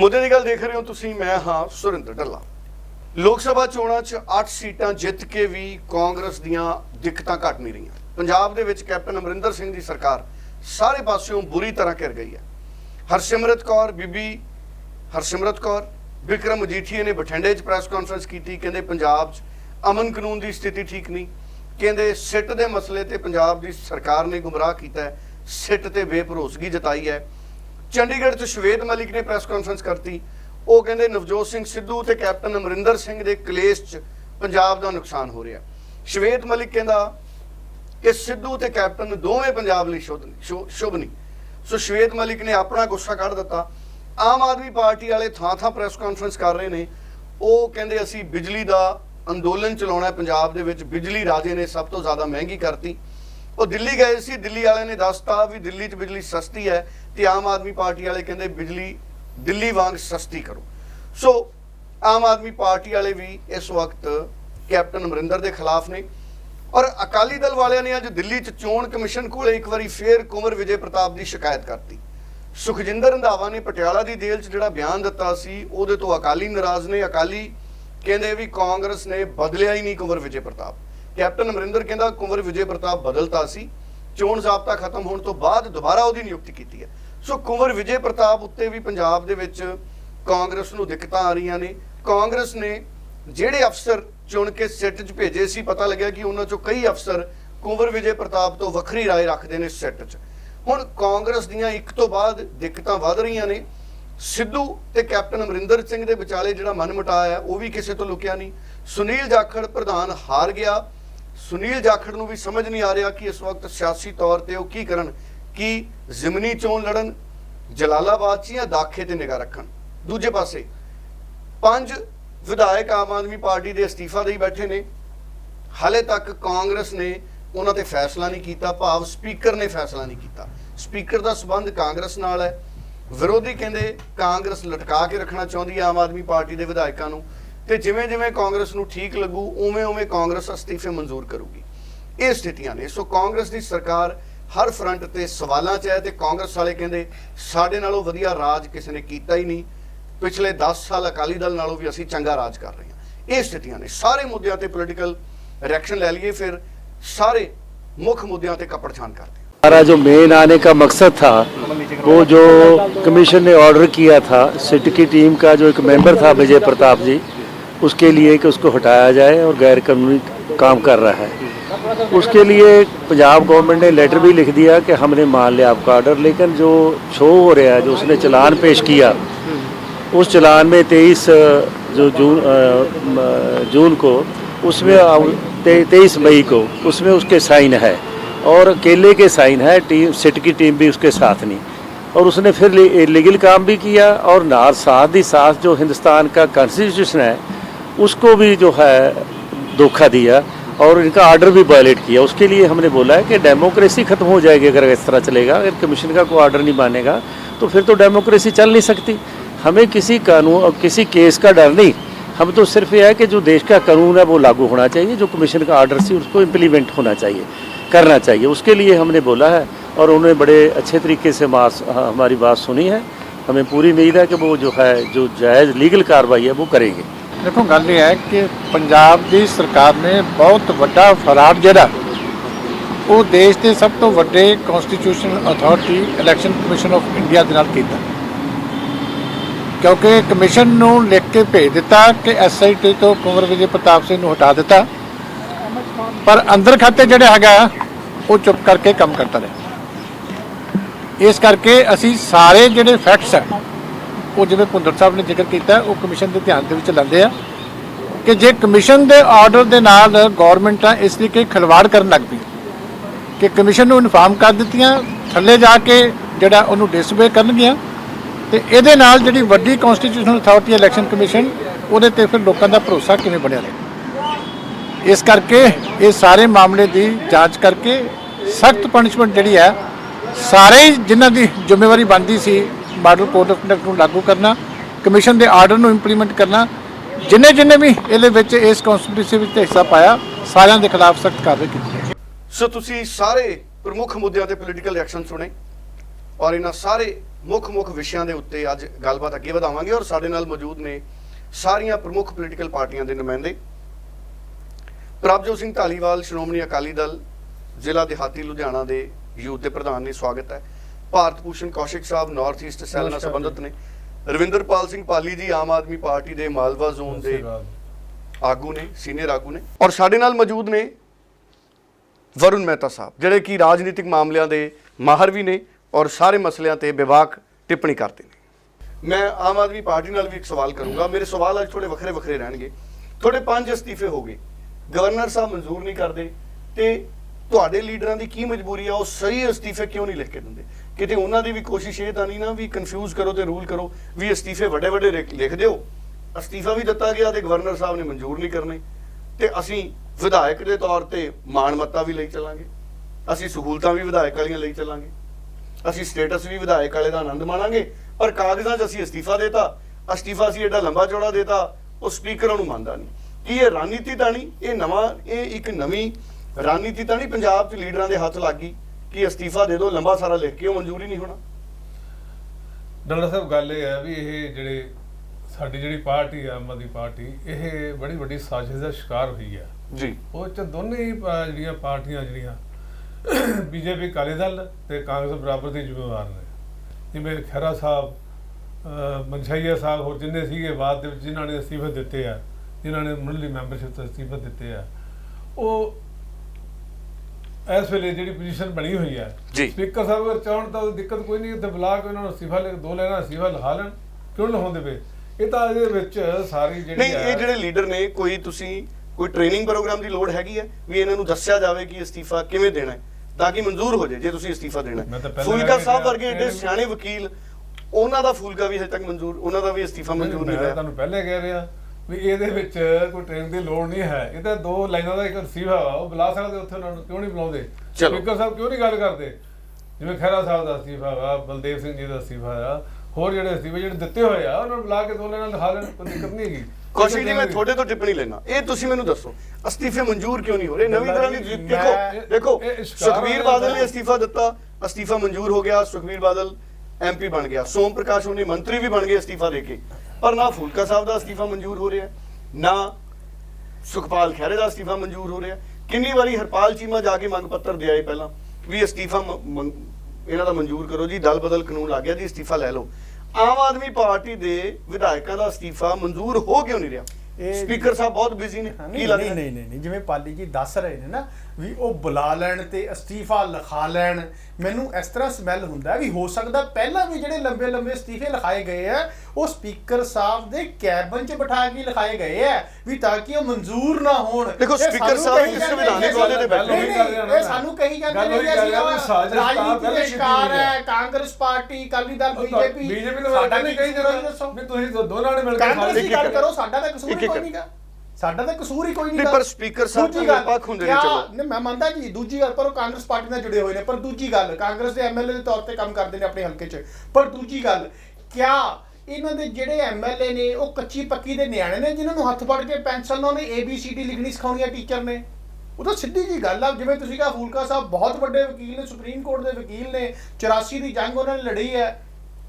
ਮੁੱਦੇ ਦੀ ਗੱਲ ਦੇਖ ਰਹੇ ਹੋ ਤੁਸੀਂ, ਮੈਂ ਹਾਂ ਸੁਰਿੰਦਰ ਢੱਲਾ ਲੋਕ ਸਭਾ ਚੋਣਾਂ 'ਚ 8 ਸੀਟਾਂ ਜਿੱਤ ਕੇ ਵੀ ਕਾਂਗਰਸ ਦੀਆਂ ਦਿੱਕਤਾਂ ਘਟ ਨਹੀਂ ਰਹੀਆਂ। ਪੰਜਾਬ ਦੇ ਵਿੱਚ ਕੈਪਟਨ ਅਮਰਿੰਦਰ ਸਿੰਘ ਦੀ ਸਰਕਾਰ ਸਾਰੇ ਪਾਸਿਓਂ ਬੁਰੀ ਤਰ੍ਹਾਂ ਘਿਰ ਗਈ ਹੈ। ਹਰਸਿਮਰਤ ਕੌਰ, ਬੀਬੀ ਹਰਸਿਮਰਤ ਕੌਰ, ਵਿਕਰਮ ਮਜੀਠੀਆ ਨੇ ਬਠਿੰਡੇ 'ਚ ਪ੍ਰੈਸ ਕਾਨਫਰੰਸ ਕੀਤੀ, ਕਹਿੰਦੇ ਪੰਜਾਬ 'ਚ ਅਮਨ ਕਾਨੂੰਨ ਦੀ ਸਥਿਤੀ ਠੀਕ ਨਹੀਂ। ਕਹਿੰਦੇ ਸਿੱਟ ਦੇ ਮਸਲੇ ਤੇ ਪੰਜਾਬ ਦੀ ਸਰਕਾਰ ਨੇ ਗੁੰਮਰਾਹ ਕੀਤਾ ਹੈ, ਸਿੱਟ ਤੇ ਬੇਭਰੋਸਗੀ ਜਤਾਈ ਹੈ। ਚੰਡੀਗੜ੍ਹ 'ਚ ਸ਼ਵੇਤ ਮਲਿਕ ਨੇ ਪ੍ਰੈਸ ਕਾਨਫਰੰਸ ਕਰਤੀ। ਉਹ ਕਹਿੰਦੇ, ਨਵਜੋਤ ਸਿੰਘ ਸਿੱਧੂ ਤੇ ਕੈਪਟਨ ਅਮਰਿੰਦਰ ਸਿੰਘ ਦੇ ਕਲੇਸ਼ 'ਚ ਪੰਜਾਬ ਦਾ ਨੁਕਸਾਨ ਹੋ ਰਿਹਾ। ਸ਼ਵੇਤ ਮਲਿਕ ਕਹਿੰਦਾ ਕਿ ਸਿੱਧੂ ਤੇ ਕੈਪਟਨ ਦੋਵੇਂ ਪੰਜਾਬ ਲਈ ਸ਼ੁਭ ਨਹੀਂ ਸ਼ੁ- ਸ਼ੁਭ ਨਹੀਂ ਸੋ ਸ਼ਵੇਤ ਮਲਿਕ ਨੇ ਆਪਣਾ ਗੁੱਸਾ ਕੱਢ ਦਿੱਤਾ। ਆਮ ਆਦਮੀ ਪਾਰਟੀ ਵਾਲੇ ਥਾਂ ਥਾਂ ਪ੍ਰੈਸ ਕਾਨਫਰੰਸ ਕਰ ਰਹੇ ਨੇ। ਉਹ ਕਹਿੰਦੇ, ਅਸੀਂ ਬਿਜਲੀ ਦਾ ਅੰਦੋਲਨ ਚਲਾਉਣਾ ਪੰਜਾਬ ਦੇ ਵਿੱਚ ਬਿਜਲੀ ਰਾਜੇ ਨੇ ਸਭ ਤੋਂ ਜ਼ਿਆਦਾ ਮਹਿੰਗੀ ਕਰਤੀ। ਉਹ ਦਿੱਲੀ ਗਏ ਸੀ, ਦਿੱਲੀ ਵਾਲਿਆਂ ਨੇ ਦੱਸਤਾ ਵੀ ਦਿੱਲੀ 'ਚ ਬਿਜਲੀ ਸਸਤੀ ਹੈ ਤੇ ਆਮ ਆਦਮੀ ਪਾਰਟੀ ਵਾਲੇ ਕਹਿੰਦੇ ਬਿਜਲੀ ਦਿੱਲੀ ਵਾਂਗ ਸਸਤੀ ਕਰੋ। ਸੋ ਆਮ ਆਦਮੀ ਪਾਰਟੀ ਵਾਲੇ ਵੀ ਇਸ ਵਕਤ ਕੈਪਟਨ ਅਮਰਿੰਦਰ ਦੇ ਖਿਲਾਫ ਨੇ ਔਰ ਅਕਾਲੀ ਦਲ ਵਾਲਿਆਂ ਨੇ ਅੱਜ ਦਿੱਲੀ 'ਚ ਚੋਣ ਕਮਿਸ਼ਨ ਕੋਲੇ ਇੱਕ ਵਾਰੀ ਫੇਰ ਕੁੰਵਰ ਵਿਜੇ ਪ੍ਰਤਾਪ ਦੀ ਸ਼ਿਕਾਇਤ ਕਰਤੀ। ਸੁਖਜਿੰਦਰ ਰੰਧਾਵਾ ਨੇ ਪਟਿਆਲਾ ਦੀ ਜੇਲ੍ਹ 'ਚ ਜਿਹੜਾ ਬਿਆਨ ਦਿੱਤਾ ਸੀ, ਉਹਦੇ ਤੋਂ ਅਕਾਲੀ ਨਾਰਾਜ਼ ਨੇ। ਅਕਾਲੀ ਕਹਿੰਦੇ ਵੀ ਕਾਂਗਰਸ ਨੇ ਬਦਲਿਆ ਹੀ ਨਹੀਂ ਕੁੰਵਰ ਵਿਜੇ ਪ੍ਰਤਾਪ। ਕੈਪਟਨ ਅਮਰਿੰਦਰ ਕਹਿੰਦਾ ਕੁੰਵਰ ਵਿਜੇ ਪ੍ਰਤਾਪ ਬਦਲਤਾ ਸੀ ਚੋਣ ਜ਼ਾਬਤਾ ਖਤਮ ਹੋਣ ਤੋਂ ਬਾਅਦ ਦੁਬਾਰਾ ਉਹਦੀ ਨਿਯੁਕਤੀ ਕੀਤੀ ਹੈ ਸੋ ਕੁੰਵਰ ਵਿਜੇ ਪ੍ਰਤਾਪ ਉੱਤੇ ਵੀ ਪੰਜਾਬ ਦੇ ਵਿੱਚ ਕਾਂਗਰਸ ਨੂੰ ਦਿੱਕਤਾਂ ਆ ਰਹੀਆਂ ਨੇ ਕਾਂਗਰਸ ਨੇ ਜਿਹੜੇ ਅਫਸਰ ਚੁਣ ਕੇ ਸਿੱਟ 'ਚ ਭੇਜੇ ਸੀ ਪਤਾ ਲੱਗਿਆ ਕਿ ਉਹਨਾਂ 'ਚੋਂ ਕਈ ਅਫਸਰ ਕੁੰਵਰ ਵਿਜੇ ਪ੍ਰਤਾਪ ਤੋਂ ਵੱਖਰੀ رائے ਰੱਖਦੇ ਨੇ ਸਿੱਟ 'ਚ ਹੁਣ ਕਾਂਗਰਸ ਦੀਆਂ ਇੱਕ ਤੋਂ ਬਾਅਦ ਦਿੱਕਤਾਂ ਵੱਧ ਰਹੀਆਂ ਨੇ ਸਿੱਧੂ ਤੇ ਕੈਪਟਨ ਅਮਰਿੰਦਰ ਸਿੰਘ ਦੇ ਵਿਚਾਲੇ ਜਿਹੜਾ ਮਨਮੁਟਾਅ ਹੈ ਉਹ ਵੀ ਕਿਸੇ ਤੋਂ ਲੁਕਿਆ ਨਹੀਂ ਸੁਨੀਲ ਜਾਖੜ ਪ੍ਰਧਾਨ ਹਾਰ ਗਿਆ ਸੁਨੀਲ ਜਾਖੜ ਨੂੰ ਵੀ ਸਮਝ ਨਹੀਂ ਆ ਰਿਹਾ ਕਿ ਇਸ ਵਕਤ ਸਿਆਸੀ ਤੌਰ ਤੇ ਉਹ ਕੀ ਕਰਨ, ਕਿ ਜ਼ਿਮਨੀ ਚੋਣ ਲੜਨ, ਜਲਾਲਾਬਾਦ 'ਚ ਜਾਂ ਦਾਖੇ ਤੇ ਨਿਗਾਹ ਰੱਖਣ। ਦੂਜੇ ਪਾਸੇ, ਪੰਜ ਵਿਧਾਇਕ ਆਮ ਆਦਮੀ ਪਾਰਟੀ ਦੇ ਅਸਤੀਫਾ ਦੇ ਬੈਠੇ ਨੇ। ਹਾਲੇ ਤੱਕ ਕਾਂਗਰਸ ਨੇ ਉਹਨਾਂ ਤੇ ਫੈਸਲਾ ਨਹੀਂ ਕੀਤਾ, ਭਾਵ ਸਪੀਕਰ ਨੇ ਫੈਸਲਾ ਨਹੀਂ ਕੀਤਾ। ਸਪੀਕਰ ਦਾ ਸਬੰਧ ਕਾਂਗਰਸ ਨਾਲ ਹੈ। ਵਿਰੋਧੀ ਕਹਿੰਦੇ ਕਾਂਗਰਸ ਲਟਕਾ ਕੇ ਰੱਖਣਾ ਚਾਹੁੰਦੀ ਹੈ ਆਮ ਆਦਮੀ ਪਾਰਟੀ ਦੇ ਵਿਧਾਇਕਾਂ ਨੂੰ। ਤੇ ਜਿਵੇਂ ਜਿਵੇਂ ਕਾਂਗਰਸ ਨੂੰ ਠੀਕ ਲੱਗੂ ਉਵੇਂ ਉਵੇਂ ਕਾਂਗਰਸ ਅਸਤੀਫੇ ਮਨਜ਼ੂਰ ਕਰੂਗੀ ਇਹ ਸਥਿਤੀਆਂ ਨੇ ਸੋ ਕਾਂਗਰਸ ਦੀ ਸਰਕਾਰ ਹਰ ਫਰੰਟ ਤੇ ਸਵਾਲਾਂ 'ਚ ਹੈ ਤੇ ਕਾਂਗਰਸ ਵਾਲੇ ਕਹਿੰਦੇ ਸਾਡੇ ਨਾਲੋਂ ਵਧੀਆ ਰਾਜ ਕਿਸੇ ਨੇ ਕੀਤਾ ਹੀ ਨਹੀਂ ਪਿਛਲੇ 10 ਸਾਲ ਅਕਾਲੀ ਦਲ ਨਾਲੋਂ ਵੀ ਅਸੀਂ ਚੰਗਾ ਰਾਜ ਕਰ ਰਹੇ ਹਾਂ ਇਹ ਸਥਿਤੀਆਂ ਨੇ ਸਾਰੇ ਮੁੱਦਿਆਂ ਤੇ ਪੋਲੀਟੀਕਲ ਰਿਐਕਸ਼ਨ ਲੈ ਲਈਏ ਫਿਰ ਸਾਰੇ ਮੁੱਖ ਮੁੱਦਿਆਂ ਤੇ ਕੱਪੜ ਛਾਣ ਕਰਦੇ ਹਾਂ हमारा जो मेन आने का मकसद था वो जो कमीशन ने ऑर्डर किया था सिट की टीम का जो एक मेंबर था विजय प्रताप जी उसके लिए कि उसको हटाया जाए और गैर कानूनी काम कर रहा है। उसके लिए पंजाब गवर्नमेंट ने लेटर भी लिख दिया कि हमने मान लिया आपका ऑर्डर लेकिन जो शो हो रहा है, जो उसने चलान पेश किया, उस चलान में तेईस जो जून जून को, उसमें तेईस मई को, उसमें उसके साइन है। और अकेले के साइन है, टीम, सिट की टीम भी उसके साथ नहीं। और उसने फिर लीगल काम भी किया, और नार साथ ही साथ जो हिंदुस्तान का कॉन्स्टिट्यूशन है उसको भी जो है धोखा दिया और इनका आर्डर भी वायलेट किया। उसके लिए हमने बोला है कि डेमोक्रेसी खत्म हो जाएगी अगर इस तरह चलेगा। अगर कमीशन का कोई ऑर्डर नहीं मानेगा तो फिर तो डेमोक्रेसी चल नहीं सकती। हमें किसी कानून और किसी केस का डर नहीं। हम तो सिर्फ़ यह है कि जो देश का कानून है, वो लागू होना चाहिए। जो कमीशन का आर्डर सी उसको इम्प्लीमेंट होना चाहिए, करना चाहिए। उसके लिए हमने बोला है और उन्होंने बड़े अच्छे तरीके से मास हमारी बात सुनी है। हमें पूरी उम्मीद है कि वो जो है, जो जायज़ लीगल कार्रवाई है, वो करेंगे। ਦੇਖੋ, ਗੱਲ ਇਹ ਹੈ ਕਿ ਪੰਜਾਬ ਦੀ ਸਰਕਾਰ ਨੇ ਬਹੁਤ ਵੱਡਾ ਫਰਾਡ ਜਿਹੜਾ, ਉਹ ਦੇਸ਼ ਦੇ ਸਭ ਤੋਂ ਵੱਡੇ constitutional authority election commission of India ਦੇ ਨਾਲ ਕੀਤਾ। ਕਿਉਂਕਿ ਕਮਿਸ਼ਨ ਨੂੰ ਲਿਖ ਕੇ ਭੇਜ ਦਿੱਤਾ ਕਿ ਐਸਆਈਟੀ ਤੋਂ ਕੁੰਵਰ ਵਿਜੇ ਪ੍ਰਤਾਪ ਸਿੰਘ ਨੂੰ ਹਟਾ ਦਿੱਤਾ, ਪਰ ਅੰਦਰ ਖਾਤੇ ਜਿਹੜੇ ਹੈਗਾ, ਉਹ ਚੁੱਪ ਕਰਕੇ ਕੰਮ ਕਰਦਾ ਰਿਹਾ। ਇਸ ਕਰਕੇ ਅਸੀਂ ਸਾਰੇ ਜਿਹੜੇ ਫੈਕਟਸ ਹੈ ਉਹ ਜਿਵੇਂ ਭੁੰਦਰ ਸਾਹਿਬ ਨੇ ਜ਼ਿਕਰ ਕੀਤਾ, ਉਹ ਕਮਿਸ਼ਨ ਦੇ ਧਿਆਨ ਦੇ ਵਿੱਚ ਲੈਂਦੇ ਆ ਕਿ ਜੇ ਕਮਿਸ਼ਨ ਦੇ ਆਰਡਰ ਦੇ ਨਾਲ ਗਵਰਨਮੈਂਟਾਂ ਇਸ ਲਈ ਕਿ ਖਿਲਵਾੜ ਕਰਨ ਲੱਗ ਪਈ ਕਿ ਕਮਿਸ਼ਨ ਨੂੰ ਇਨਫਾਰਮ ਕਰ ਦਿੱਤੀਆਂ, ਥੱਲੇ ਜਾ ਕੇ ਜਿਹੜਾ ਉਹਨੂੰ ਡਿਸਬੇ ਕਰਨਗੀਆਂ, ਤੇ ਇਹਦੇ ਨਾਲ ਜਿਹੜੀ ਵੱਡੀ ਕਨਸਟੀਟਿਊਸ਼ਨਲ ਅਥਾਰਟੀ ਇਲੈਕਸ਼ਨ ਕਮਿਸ਼ਨ ਉਹਦੇ ਤੇ ਫਿਰ ਲੋਕਾਂ ਦਾ ਭਰੋਸਾ ਕਿਵੇਂ ਬਣਿਆ ਰਹੇ? ਇਸ ਕਰਕੇ ਇਹ ਸਾਰੇ ਮਾਮਲੇ ਦੀ ਜਾਂਚ ਕਰਕੇ ਸਖਤ ਪਨਿਸ਼ਮੈਂਟ ਜਿਹੜੀ ਹੈ, ਸਾਰੇ ਹੀ ਜਿਨ੍ਹਾਂ ਦੀ ਜ਼ਿੰਮੇਵਾਰੀ ਬਣਦੀ ਸੀ ਮਾਡਲ ਕੋਡ ਆਫ ਕੰਡਕਟ ਨੂੰ ਲਾਗੂ ਕਰਨਾ, ਕਮਿਸ਼ਨ ਦੇ ਆਰਡਰ ਨੂੰ ਇੰਪਲੀਮੈਂਟ ਕਰਨਾ, ਜਿੰਨੇ ਜਿੰਨੇ ਵੀ ਇਹਦੇ ਵਿੱਚ ਇਸ ਕਨਸਟੀਟਿਊਸ਼ਨ ਵਿੱਚ ਹਿੱਸਾ ਪਾਇਆ, ਸਾਰਿਆਂ ਦੇ ਖਿਲਾਫ ਸਖਤ ਕਾਰਵਾਈ ਕੀਤੀ ਜਾਏ ਸੋ ਤੁਸੀਂ ਸਾਰੇ ਪ੍ਰਮੁੱਖ ਮੁੱਦਿਆਂ ਤੇ ਪੋਲੀਟੀਕਲ ਰਿਐਕਸ਼ਨ ਸੁਣੇ ਔਰ ਇਹਨਾਂ ਸਾਰੇ ਮੁੱਖ-ਮੁੱਖ ਵਿਸ਼ਿਆਂ ਦੇ ਉੱਤੇ ਅੱਜ ਗੱਲਬਾਤ ਅੱਗੇ ਵਧਾਵਾਂਗੇ ਔਰ ਸਾਡੇ ਨਾਲ ਮੌਜੂਦ ਨੇ ਸਾਰੀਆਂ ਪ੍ਰਮੁੱਖ ਪੋਲੀਟੀਕਲ ਪਾਰਟੀਆਂ ਦੇ ਨੁਮਾਇੰਦੇ। ਪ੍ਰਭਜੋਤ ਸਿੰਘ ਢਾਲੀਵਾਲ ਸ਼੍ਰੋਮਣੀ ਅਕਾਲੀ ਦਲ, ਜ਼ਿਲ੍ਹਾ ਦਿਹਾਤੀ ਲੁਧਿਆਣਾ ਦੇ ਯੂਥ ਦੇ ਪ੍ਰਧਾਨ ਨੇ ਸਵਾਗਤ ਹੈ। ਭਾਰਤ ਭੂਸ਼ਣ ਕੌਸ਼ਿਕ ਸਾਹਿਬ ਨਾਰਥ ਈਸਟ ਸੈੱਲ ਨਾਲ ਸੰਬੰਧਿਤ ਨੇ। ਰਵਿੰਦਰਪਾਲ ਸਿੰਘ ਪਾਲੀ ਜੀ ਆਮ ਆਦਮੀ ਪਾਰਟੀ ਦੇ ਮਾਲਵਾ ਜ਼ੋਨ ਦੇ ਆਗੂ ਨੇ ਸੀਨੀਅਰ ਆਗੂ ਨੇ। ਔਰ ਸਾਡੇ ਨਾਲ ਮੌਜੂਦ ਨੇ ਵਰੁਣ ਮਹਿਤਾ ਸਾਹਿਬ ਜਿਹੜੇ ਕਿ ਰਾਜਨੀਤਿਕ ਮਾਮਲਿਆਂ ਦੇ ਮਾਹਰ ਵੀ ਨੇ ਔਰ ਸਾਰੇ ਮਸਲਿਆਂ ਤੇ ਵਿਵਾਕ ਟਿੱਪਣੀ ਕਰਦੇ ਨੇ। ਮੈਂ ਆਮ ਆਦਮੀ ਪਾਰਟੀ ਨਾਲ ਵੀ ਇੱਕ ਸਵਾਲ ਕਰੂੰਗਾ। ਮੇਰੇ ਸਵਾਲ ਅੱਜ ਥੋੜੇ ਵੱਖਰੇ ਵੱਖਰੇ ਰਹਿਣਗੇ। ਤੁਹਾਡੇ ਪੰਜ ਅਸਤੀਫੇ ਹੋ ਗਏ। ਗਵਰਨਰ ਸਾਹਿਬ ਮਨਜ਼ੂਰ ਨਹੀਂ ਕਰਦੇ ਤੇ ਤੁਹਾਡੇ ਲੀਡਰਾਂ ਦੀ ਕੀ ਮਜਬੂਰੀ ਆ? ਉਹ ਸਹੀ ਅਸਤੀਫੇ ਕਿਉਂ ਨਹੀਂ ਲਿਖ ਕੇ ਦਿੰਦੇ? ਕਿਤੇ ਉਹਨਾਂ ਦੀ ਵੀ ਕੋਸ਼ਿਸ਼ ਇਹ ਤਾਂ ਨਹੀਂ ਨਾ ਵੀ ਕਨਫਿਊਜ਼ ਕਰੋ ਤੇ ਰੂਲ ਕਰੋ, ਵੀ ਅਸਤੀਫੇ ਵੱਡੇ ਵੱਡੇ ਲਿਖ ਲਿਖ ਦਿਓ। ਅਸਤੀਫਾ ਵੀ ਦਿੱਤਾ ਗਿਆ ਤੇ ਗਵਰਨਰ ਸਾਹਿਬ ਨੇ ਮਨਜ਼ੂਰ ਨਹੀਂ ਕਰਨੇ। ਤੇ ਅਸੀਂ ਵਿਧਾਇਕ ਦੇ ਤੌਰ ਤੇ ਮਾਣਮੱਤਾ ਵੀ ਲਈ ਚੱਲਾਂਗੇ। ਅਸੀਂ ਸਹੂਲਤਾਂ ਵੀ ਵਿਧਾਇਕ ਵਾਲੀਆਂ ਲਈ ਚੱਲਾਂਗੇ। ਅਸੀਂ ਸਟੇਟਸ ਵੀ ਵਿਧਾਇਕ ਵਾਲੇ ਦਾ ਆਨੰਦ ਮਾਣਾਂਗੇ। ਪਰ ਕਾਗਜ਼ਾਂ 'ਚ ਅਸੀਂ ਅਸਤੀਫਾ ਦੇਤਾ। ਅਸਤੀਫਾ ਅਸੀਂ ਐਡਾ ਲੰਬਾ ਚੌੜਾ ਦੇਤਾ, ਉਹ ਸਪੀਕਰਾਂ ਨੂੰ ਮੰਨਦਾ ਨਹੀਂ। ਕੀ ਇਹ ਰਣਨੀਤੀ ਤਾਂ ਨਹੀਂ? ਇਹ ਨਵਾਂ, ਇਹ ਇੱਕ ਨਵੀਂ ਰਣਨੀਤੀ ਤਾਂ ਨਹੀਂ? ਪੰਜਾਬ 'ਚ ਲੀਡਰਾਂ ਦੇ ਹੱਥ ਲੱਗ ਗਈ। ਕਿ ਅਸਤੀਫਾ ਦੇ ਦਿਓ ਲੰਬਾ ਸਾਰਾ ਲਿਖ ਕੇ ਉਹ ਮਨਜ਼ੂਰ ਹੀ ਨਹੀਂ ਹੋਣਾ। ਡਾਕਟਰ ਸਾਹਿਬ ਗੱਲ ਇਹ ਹੈ ਵੀ ਇਹ ਜਿਹੜੇ ਸਾਡੀ ਜਿਹੜੀ ਪਾਰਟੀ ਆ ਆਮ ਆਦਮੀ ਪਾਰਟੀ ਇਹ ਬੜੀ ਵੱਡੀ ਸਾਜ਼ਿਸ਼ ਦਾ ਸ਼ਿਕਾਰ ਹੋਈ ਹੈ ਜੀ। ਉਹ ਚ ਦੋਨੇ ਹੀ ਅਹ, ਜਿਹੜੀਆਂ ਪਾਰਟੀਆਂ ਜਿਹੜੀਆਂ ਬੀਜੇਪੀ ਕਾਲੇ ਦਲ ਤੇ ਕਾਂਗਰਸ ਬਰਾਬਰ ਦੀ ਜ਼ਿੰਮੇਵਾਰ ਨੇ। ਜਿਵੇਂ ਖਹਿਰਾ ਸਾਹਿਬ ਅਹ, ਮਨਸ਼ਈਆ ਸਾਹਿਬ ਹੋਰ ਜਿੰਨੇ ਸੀਗੇ ਬਾਅਦ ਦੇ ਵਿੱਚ ਜਿਨ੍ਹਾਂ ਨੇ ਅਸਤੀਫੇ ਦਿੱਤੇ ਆ ਜਿਨ੍ਹਾਂ ਨੇ ਮੁੱਢਲੀ ਮੈਂਬਰਸ਼ਿਪ ਤੋਂ ਅਸਤੀਫੇ ਦਿੱਤੇ ਆ ਉਹ ਇਸ ਵੇਲੇ ਜਿਹੜੀ ਪੋਜੀਸ਼ਨ ਬਣੀ ਹੋਈ ਹੈ। ਜੀ। ਸਪੀਕਰ ਸਾਹਿਬ ਅਗਰ ਚਾਹਣ ਤਾਂ ਦਿੱਕਤ ਕੋਈ ਨਹੀਂ ਉੱਥੇ ਬੁਲਾ ਕੇ ਉਹਨਾਂ ਨੂੰ ਅਸਤੀਫਾ ਲੈ ਦੋ ਲੈਣਾ ਅਸਤੀਫਾ ਲਿਖਾ ਲੈਣ ਕਿਉਂ ਲਹਾਉਂਦੇ ਪਏ ਇਹ ਤਾਂ ਇਹਦੇ ਵਿੱਚ ਸਾਰੀ ਜਿਹੜੀ ਨਹੀਂ ਹੈ- ਇਹ ਜਿਹੜੇ ਲੀਡਰ ਨੇ ਕੋਈ ਤੁਸੀਂ ਕੋਈ ਟ੍ਰੇਨਿੰਗ ਪ੍ਰੋਗਰਾਮ ਦੀ ਲੋੜ ਹੈਗੀ ਹੈ? ਵੀ ਇਹਨਾਂ ਨੂੰ ਦੱਸਿਆ ਜਾਵੇ ਕਿ ਅਸਤੀਫਾ ਕਿਵੇਂ ਦੇਣਾ ਹੈ ਤਾਂ ਕਿ ਮਨਜ਼ੂਰ ਹੋ ਜਾਏ ਜੇ ਤੁਸੀਂ ਅਸਤੀਫਾ ਦੇਣਾ ਮੈਂ ਹੈ ਪਹਿਲਾਂ ਫੂਲਕਾ ਸਾਹਿਬ ਵਰਗੇ ਏਡੇ ਸਿਆਣੇ ਵਕੀਲ ਉਹਨਾਂ ਦਾ ਫੂਲਕਾ ਵੀ ਹਜੇ ਤੱਕ ਮਨਜ਼ੂਰ ਉਹਨਾਂ ਦਾ ਵੀ ਅਸਤੀਫਾ ਮਨਜ਼ੂਰ ਨਹੀਂ ਮੈਂ ਹੋਇਆ ਤੁਹਾਨੂੰ ਪਹਿਲੇ ਕਹਿ ਰਿਹਾ ਵੀ ਇਹਦੇ ਵਿੱਚ ਕੋਈ ਟ੍ਰੇਨ ਦੀ ਲੋੜ ਨਹੀਂ ਹੈ। ਇਹ ਤਾਂ ਦੋ ਲਾਈਨਾਂ ਦਾ ਇੱਕ ਰਸੀਵਾ ਉਹ ਬੁਲਾ ਸਕਦੇ ਉੱਥੇ ਉਹਨਾਂ ਨੂੰ ਕਿਉਂ ਨਹੀਂ ਬੁਲਾਉਂਦੇ। ਸਪੀਕਰ ਸਾਹਿਬ ਕਿਉਂ ਨਹੀਂ ਗੱਲ ਕਰਦੇ? ਜਿਵੇਂ ਖਹਿਰਾ ਸਾਹਿਬ ਦਾ ਅਸਤੀਫਾ ਵਾ ਬਲਦੇਵ ਸਿੰਘ ਜੀ ਦਾ ਅਸਤੀਫਾ ਆ ਹੋਰ ਜਿਹੜੇ ਅਸਤੀਫੇ ਜਿਹੜੇ ਦਿੱਤੇ ਹੋਏ ਆ ਉਹਨਾਂ ਨੂੰ ਬੁਲਾ ਕੇ ਦੋ ਲਾਈਨਾਂ ਲਿਖਾ ਲੈਣ ਕੋਈ ਦਿੱਕਤ ਨਹੀਂ ਹੈਗੀ। ਕੌਸ਼ਿਕ ਜੀ ਮੈਂ ਤੁਹਾਡੇ ਤੋਂ ਟਿੱਪਣੀ ਲੈਣਾ ਇਹ ਤੁਸੀਂ ਮੈਨੂੰ ਦੱਸੋ ਅਸਤੀਫੇ ਮਨਜ਼ੂਰ ਕਿਉਂ ਨਹੀਂ ਹੋ ਰਹੇ? ਨਵੀਂ ਤਰ੍ਹਾਂ ਦੀ ਦੇਖੋ ਦੇਖੋ ਵਾਲਾ ਬਾਦਲ ਨੇ ਅਸਤੀਫਾ ਦਿੱਤਾ ਅਸਤੀਫਾ ਮਨਜ਼ੂਰ ਹੋ ਗਿਆ ਸੁਖਬੀਰ ਬਾਦਲ ਐਮਪੀ ਬਣ ਗਿਆ ਸੋਮ ਪ੍ਰਕਾਸ਼ ਉਹਨੇ ਮੰਤਰੀ ਵੀ ਬਣ ਗਏ ਅਸਤੀਫਾ ਦੇ ਕੇ। ਪਰ ਨਾ ਫੂਲਕਾ ਸਾਹਿਬ ਦਾ ਅਸਤੀਫਾ ਮਨਜ਼ੂਰ ਹੋ ਰਿਹਾ ਨਾ ਸੁਖਪਾਲ ਖਹਿਰੇ ਦਾ ਅਸਤੀਫਾ ਮਨਜ਼ੂਰ ਹੋ ਰਿਹਾ ਕਿੰਨੀ ਵਾਰੀ ਹਰਪਾਲ ਚੀਮਾ ਜਾ ਕੇ ਮੰਗ ਪੱਤਰ ਦੇ ਆਏ ਪਹਿਲਾਂ ਵੀ ਅਸਤੀਫਾ ਇਹਨਾਂ ਦਾ ਮਨਜ਼ੂਰ ਕਰੋ ਜੀ ਦਲ ਬਦਲ ਕਾਨੂੰਨ ਲੱਗ ਗਿਆ ਜੀ ਅਸਤੀਫਾ ਲੈ ਲਓ। ਆਮ ਆਦਮੀ ਪਾਰਟੀ ਦੇ ਵਿਧਾਇਕਾਂ ਦਾ ਅਸਤੀਫਾ ਮਨਜ਼ੂਰ ਹੋ ਕਿਉਂ ਨਹੀਂ ਰਿਹਾ? ਸਪੀਕਰ ਸਾਹਿਬ ਬਹੁਤ ਬਿਜ਼ੀ ਨੇ ਕੀ ਲੱਗਦਾ ਨਹੀਂ ਨਹੀਂ ਨਹੀਂ, ਜਿਵੇਂ ਪਾਲੀ ਜੀ ਦੱਸ ਰਹੇ ਨੇ ਨਾ ਵੀ ਉਹ ਬੁਲਾ ਲੈਣ ਤੇ ਅਸਤੀਫਾ ਲਿਖਾ ਲੈਣ। ਮੈਨੂੰ ਇਸ ਤਰ੍ਹਾਂ ਸਮੈਲ ਹੁੰਦਾ ਵੀ ਹੋ ਸਕਦਾ ਪਹਿਲਾਂ ਵੀ ਜਿਹੜੇ ਲੰਬੇ ਲੰਬੇ ਅਸਤੀਫੇ ਲਿਖਾਏ ਗਏ ਆ ਉਹ ਸਪੀਕਰ ਸਾਹਿਬ ਦੇ ਕੈਬਨ 'ਚ ਬਿਠਾ ਕੇ ਲਿਖਾਏ ਗਏ ਆ ਵੀ ਤਾਂ ਕਿ ਉਹ ਮਨਜ਼ੂਰ ਨਾ ਹੋਣ। ਦੇਖੋ, ਸਪੀਕਰ ਸਾਹਿਬ ਕਿਸੇ ਵਿਧਾਨਿਕ ਅਹੁਦੇ ਤੇ ਬੈਠੇ ਇਹ ਸਾਨੂੰ ਕਹੀ ਜਾਂਦੇ ਨੇ ਕਿ ਅਸੀਂ ਰਾਜਨੀਤੀ ਦੇ ਸ਼ਿਕਾਰ ਹੈ। Congress party Akali Dal BJP BJP ਨੂੰ ਸਾਡਾ ਨਹੀਂ ਕਹੀ ਜਾਂਦਾ ਵੀ ਤੁਸੀਂ ਦੋ- ਦੋਨਾਂ ਨੇ ਮਿਲ ਕੇ ਦੀ ਇੱਕ- ਗੱਲ ਕਰੋ ਸਾਡਾ ਤਾਂ ਕਸੂਰ ਕੋਈ ਨਹੀਂਗਾ ਸਾਡਾ ਤਾਂ ਕਸੂਰ ਹੀ ਕੋਈ ਨਹੀਂ, ਪਰ speaker ਸਾਹਿਬ ਤਾਂ ਨਿਰਪੱਖ ਹੁੰਦੇ ਨੇ, ਚਲੋ। ਮੈਂ ਮੰਨਦਾ ਜੀ ਦੂਜੀ ਗੱਲ ਪਰ ਉਹ ਕਾਂਗਰਸ ਪਾਰਟੀ ਨਾਲ ਜੁੜੇ ਹੋਏ ਨੇ। ਪਰ ਦੂਜੀ ਗੱਲ ਕਾਂਗਰਸ ਦੇ ਐਮਐਲਏ ਦੇ ਤੌਰ ਤੇ ਕੰਮ ਕਰਦੇ ਨੇ ਆਪਣੇ ਹਲਕੇ 'ਚ। ਪਰ ਦੂਜੀ ਗੱਲ ਕਿਆ ਇਹਨਾਂ ਦੇ ਜਿਹੜੇ ਐਮਐਲਏ ਨੇ ਉਹ ਕੱਚੀ ਪੱਕੀ ਦੇ ਨਿਆਣੇ ਨੇ ਜਿਨ੍ਹਾਂ ਨੂੰ ਹੱਥ ਫੜ ਕੇ ਪੈਨਸਲ ਨਾਲ ਉਹਨੇ ਏਬੀਸੀਡੀ ਲਿਖਣੀ ਸਿਖਾਉਣੀ ਆ ਟੀਚਰ ਨੇ? ਉਹ ਤਾਂ ਸਿੱਧੀ ਜੀ ਗੱਲ ਆ। ਜਿਵੇਂ ਤੁਸੀਂ ਕਿਹਾ ਫੂਲਕਾ ਸਾਹਿਬ ਬਹੁਤ ਵੱਡੇ ਵਕੀਲ ਨੇ ਸੁਪਰੀਮ ਕੋਰਟ ਦੇ ਵਕੀਲ ਨੇ 84 ਦੀ ਜੰਗ ਉਹਨਾਂ ਨੇ ਲੜੀ ਹੈ।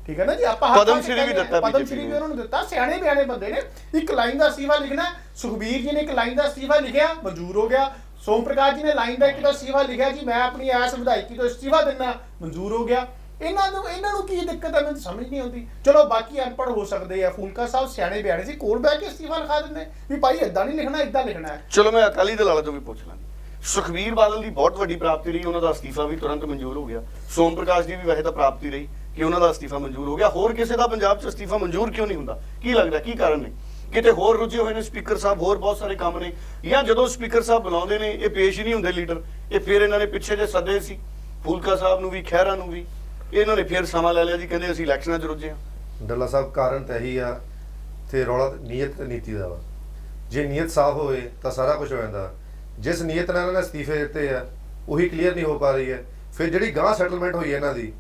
ਠੀਕ ਹੈ ਨਾ ਜੀ? ਆਪਾਂ ਪਦਮ ਸ਼੍ਰੀ ਵੀ ਦਿੱਤਾ ਪਦਮ ਸ਼੍ਰੀ ਵੀ। ਉਹਨਾਂ ਨੂੰ ਦਿੱਤਾ। ਸਿਆਣੇ ਬਿਆਣੇ ਬੰਦੇ ਨੇ। ਇੱਕ ਲਾਈਨ ਦਾ ਅਸਤੀਫਾ ਲਿਖਣਾ। ਸੁਖਬੀਰ ਜੀ ਨੇ ਇੱਕ ਲਾਈਨ ਦਾ ਅਸਤੀਫਾ ਲਿਖਿਆ ਮਨਜ਼ੂਰ ਹੋ ਗਿਆ। ਸੋਮ ਪ੍ਰਕਾਸ਼ ਜੀ ਨੇ ਲਾਈਨ ਦਾ ਇੱਕ ਦਾ ਅਸਤੀਫਾ ਲਿਖਿਆ ਜੀ। ਮੈਂ ਆਪਣੀ ਐਸ ਵਿਧਾਇਕੀ ਤੋਂ ਅਸਤੀਫਾ ਦਿੰਦਾ ਮਨਜ਼ੂਰ ਹੋ ਗਿਆ। ਇਹਨਾਂ ਨੂੰ ਇਹਨਾਂ ਨੂੰ ਕੀ ਦਿੱਕਤ ਹੈ? ਮੈਨੂੰ ਸਮਝ ਨਹੀਂ ਆਉਂਦੀ। ਚਲੋ ਬਾਕੀ ਅਨਪੜ੍ਹ ਹੋ ਸਕਦੇ ਆ। ਫੂਲਕਾ ਸਾਹਿਬ ਸਿਆਣੇ ਬਿਆਣੇ ਸੀ। ਕੋਲ ਬਹਿ ਕੇ ਅਸਤੀਫਾ ਲਿਖਾ ਦਿੰਦੇ। ਵੀ ਭਾਈ ਇਦਾਂ ਨਹੀਂ ਲਿਖਣਾ ਇਦਾਂ ਲਿਖਣਾ ਹੈ। ਚਲੋ ਮੈਂ ਅਕਾਲੀ ਦਲ ਵਾਲਾ ਤੋਂ ਵੀ ਪੁੱਛ ਲਾਂ ਸੁਖਬੀਰ ਬਾਦਲ ਦੀ ਬਹੁਤ ਵੱਡੀ ਪ੍ਰਾਪਤੀ ਰਹੀ। ਉਹਨਾਂ ਦਾ ਅਸਤੀਫਾ ਵੀ ਤੁਰੰਤ ਮਨਜ਼ੂਰ ਹੋ ਗਿਆ। ਸੋਮ ਪ੍ਰਕਾਸ਼ ਦੀ ਵੀ ਵੈਸੇ ਤਾਂ ਪ੍ਰਾਪਤੀ ਰਹੀ। ਕਿ ਉਹਨਾਂ ਦਾ ਅਸਤੀਫਾ ਮਨਜ਼ੂਰ ਹੋ ਗਿਆ। ਹੋਰ ਕਿਸੇ ਦਾ ਪੰਜਾਬ 'ਚ ਅਸਤੀਫਾ ਮਨਜ਼ੂਰ ਕਿਉਂ ਨਹੀਂ ਹੁੰਦਾ? ਕੀ ਲੱਗਦਾ, ਕੀ ਕਾਰਨ ਨੇ? ਕਿਤੇ ਹੋਰ ਰੁੱਝੇ ਹੋਏ ਨੇ ਸਪੀਕਰ ਸਾਹਿਬ, ਹੋਰ ਬਹੁਤ ਸਾਰੇ ਕੰਮ ਨੇ। ਜਾਂ ਜਦੋਂ ਸਪੀਕਰ ਸਾਹਿਬ ਬੁਲਾਉਂਦੇ ਨੇ, ਇਹ ਪੇਸ਼ ਹੀ ਨਹੀਂ ਹੁੰਦੇ ਲੀਡਰ। ਇਹ ਫਿਰ ਇਹਨਾਂ ਨੇ ਪਿੱਛੇ ਜੇ ਸੱਦੇ ਸੀ। ਫੂਲਕਾ ਸਾਹਿਬ ਨੂੰ ਵੀ, ਖਹਿਰਾ ਨੂੰ ਵੀ। ਇਹਨਾਂ ਨੇ ਫਿਰ ਸਮਾਂ ਲੈ ਲਿਆ ਜੀ, ਕਹਿੰਦੇ ਅਸੀਂ ਇਲੈਕਸ਼ਨਾਂ 'ਚ ਰੁੱਝੇ ਹਾਂ। ਡੱਲਾ ਸਾਹਿਬ, ਕਾਰਨ ਤਾਂ ਇਹੀ ਆ ਤੇ ਰੌਲਾ, ਨੀਅਤ ਤੇ ਨੀਤੀ ਦਾ ਵਾ। ਜੇ ਨੀਅਤ ਸਾਫ਼ ਹੋਵੇ, ਤਾਂ ਸਾਰਾ ਕੁਝ ਹੋ ਜਾਂਦਾ। ਜਿਸ ਨੀਅਤ ਨਾਲ ਇਹਨਾਂ ਨੇ ਅਸਤੀਫੇ ਦਿੱਤੇ ਆ, ਉਹੀ ਕਲੀਅਰ ਨਹੀਂ ਹੋ ਪਾ ਰਹੀ ਹੈ। ਫਿਰ ਜਿਹੜੀ ਗਾਂ ਸੈਟਲਮੈਂਟ ਹੋਈ ਹੈ ਇਹਨਾਂ ਦੀ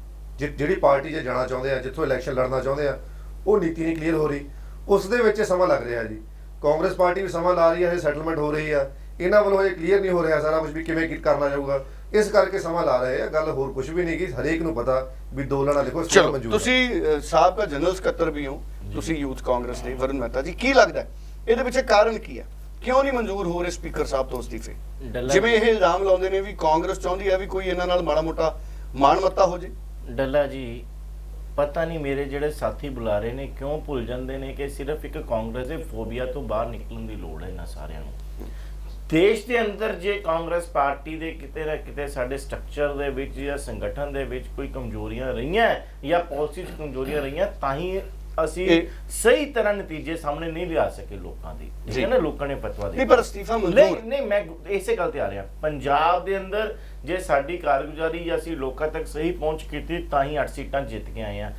ਜਿਹੜੀ ਪਾਰਟੀ 'ਚ ਜਾਣਾ ਚਾਹੁੰਦੇ ਆ ਜਿੱਥੋਂ ਇਲੈਕਸ਼ਨ ਲੜਨਾ ਚਾਹੁੰਦੇ ਆ ਉਹ ਨੀਤੀ ਨਹੀਂ ਕਲੀਅਰ ਹੋ ਰਹੀ। ਉਸ ਦੇ ਵਿੱਚ ਇਹ ਸਮਾਂ ਲੱਗ ਰਿਹਾ ਜੀ। ਕਾਂਗਰਸ ਪਾਰਟੀ ਵੀ ਸਮਾਂ ਲਾ ਰਹੀ ਹੈ ਇਹ ਸੈਟਲਮੈਂਟ ਹੋ ਰਹੀ ਆ। ਇਹਨਾਂ ਵੱਲੋਂ ਇਹ ਕਲੀਅਰ ਨਹੀਂ ਹੋ ਰਿਹਾ ਸਾਰਾ ਕੁਝ ਵੀ ਕਿਵੇਂ ਕੀ ਕਰਨਾ ਜਾਊਗਾ। ਇਸ ਕਰਕੇ ਸਮਾਂ ਲਾ ਰਹੇ ਆ ਗੱਲ ਹੋਰ ਕੁਝ ਵੀ ਨਹੀਂ ਕਿ ਹਰੇਕ ਨੂੰ ਪਤਾ ਵੀ ਦੋ ਲੜਾ ਲਿਖੋ ਸਟੇਟ ਚਲੋ ਮਨਜ਼ੂਰ ਹੈ। ਤੁਸੀਂ ਅ, ਸਾਬਕਾ ਜਨਰਲ ਸਕੱਤਰ ਵੀ ਹੋ ਤੁਸੀਂ ਯੂਥ ਕਾਂਗਰਸ ਦੇ ਵਰੁਣ ਮਹਿਤਾ ਜੀ ਕੀ ਲੱਗਦਾ ਹੈ? ਇਹਦੇ ਪਿੱਛੇ ਕਾਰਨ ਕੀ ਹੈ? ਕਿਉਂ ਨਹੀਂ ਮਨਜ਼ੂਰ ਹੋ ਰਹੇ ਸਪੀਕਰ ਸਾਹਿਬ ਤੋਂ ਅਸਤੀਫੇ? ਜਿਵੇਂ ਇਹ ਇਲਜ਼ਾਮ ਲਾਉਂਦੇ ਨੇ ਵੀ ਕਾਂਗਰਸ ਚਾਹੁੰਦੀ ਹੈ ਵੀ ਕੋਈ ਇਹਨਾਂ ਨਾਲ ਮਾੜਾ ਮੋਟਾ ਮਾਣ ਮੱਤਾ ਹੋ ਜੇ। ਡੱਲਾ ਜੀ ਪਤਾ ਨਹੀਂ ਮੇਰੇ ਜਿਹੜੇ ਸਾਥੀ ਬੁਲਾ ਰਹੇ ਨੇ ਕਿਉਂ ਭੁੱਲ ਜਾਂਦੇ ਨੇ ਕਿ ਸਿਰਫ ਇੱਕ ਕਾਂਗਰਸ ਦੇ ਫੋਬੀਆ ਤੋਂ ਬਾਹਰ ਨਿਕਲਣ ਦੀ ਲੋੜ ਹੈ ਇਹਨਾਂ ਸਾਰਿਆਂ ਨੂੰ। ਦੇਸ਼ ਦੇ ਅੰਦਰ ਜੇ ਕਾਂਗਰਸ ਪਾਰਟੀ ਦੇ ਕਿਤੇ ਨਾ ਕਿਤੇ ਸਾਡੇ ਸਟਰਕਚਰ ਦੇ ਵਿੱਚ ਜਾਂ ਸੰਗਠਨ ਦੇ ਵਿੱਚ ਕੋਈ ਕਮਜ਼ੋਰੀਆਂ ਰਹੀਆਂ ਜਾਂ ਪਾਲਿਸੀ 'ਚ ਕਮਜ਼ੋਰੀਆਂ ਰਹੀਆਂ ਤਾਂ ਹੀ ਅਸੀਂ ਸਹੀ ਤਰ੍ਹਾਂ ਨਤੀਜੇ ਸਾਹਮਣੇ ਨਹੀਂ ਲਿਆ ਸਕੇ ਲੋਕਾਂ ਦੇ। ਠੀਕ। ਹੈ ਨਾ? ਲੋਕਾਂ ਨੇ ਫਤਵਾ ਨਹੀਂ ਦਿੱਤਾ ਪਰ ਅਸਤੀਫਾ ਨਹੀਂ ਮਨਜ਼ੂਰ। ਨਹੀਂ ਮੈਂ ਇਸੇ ਗੱਲ ਤੇ ਆ ਰਿਹਾ। ਪੰਜਾਬ ਦੇ ਅੰਦਰ ਜੇ ਸਾਡੀ ਕਾਰਗੁਜ਼ਾਰੀ ਜਾਂ ਅਸੀਂ ਲੋਕਾਂ ਤੱਕ ਸਹੀ ਪਹੁੰਚ ਕੀਤੀ ਤਾਂ ਹੀ 8 ਸੀਟਾਂ ਜਿੱਤ ਕੇ ਆਏ ਆ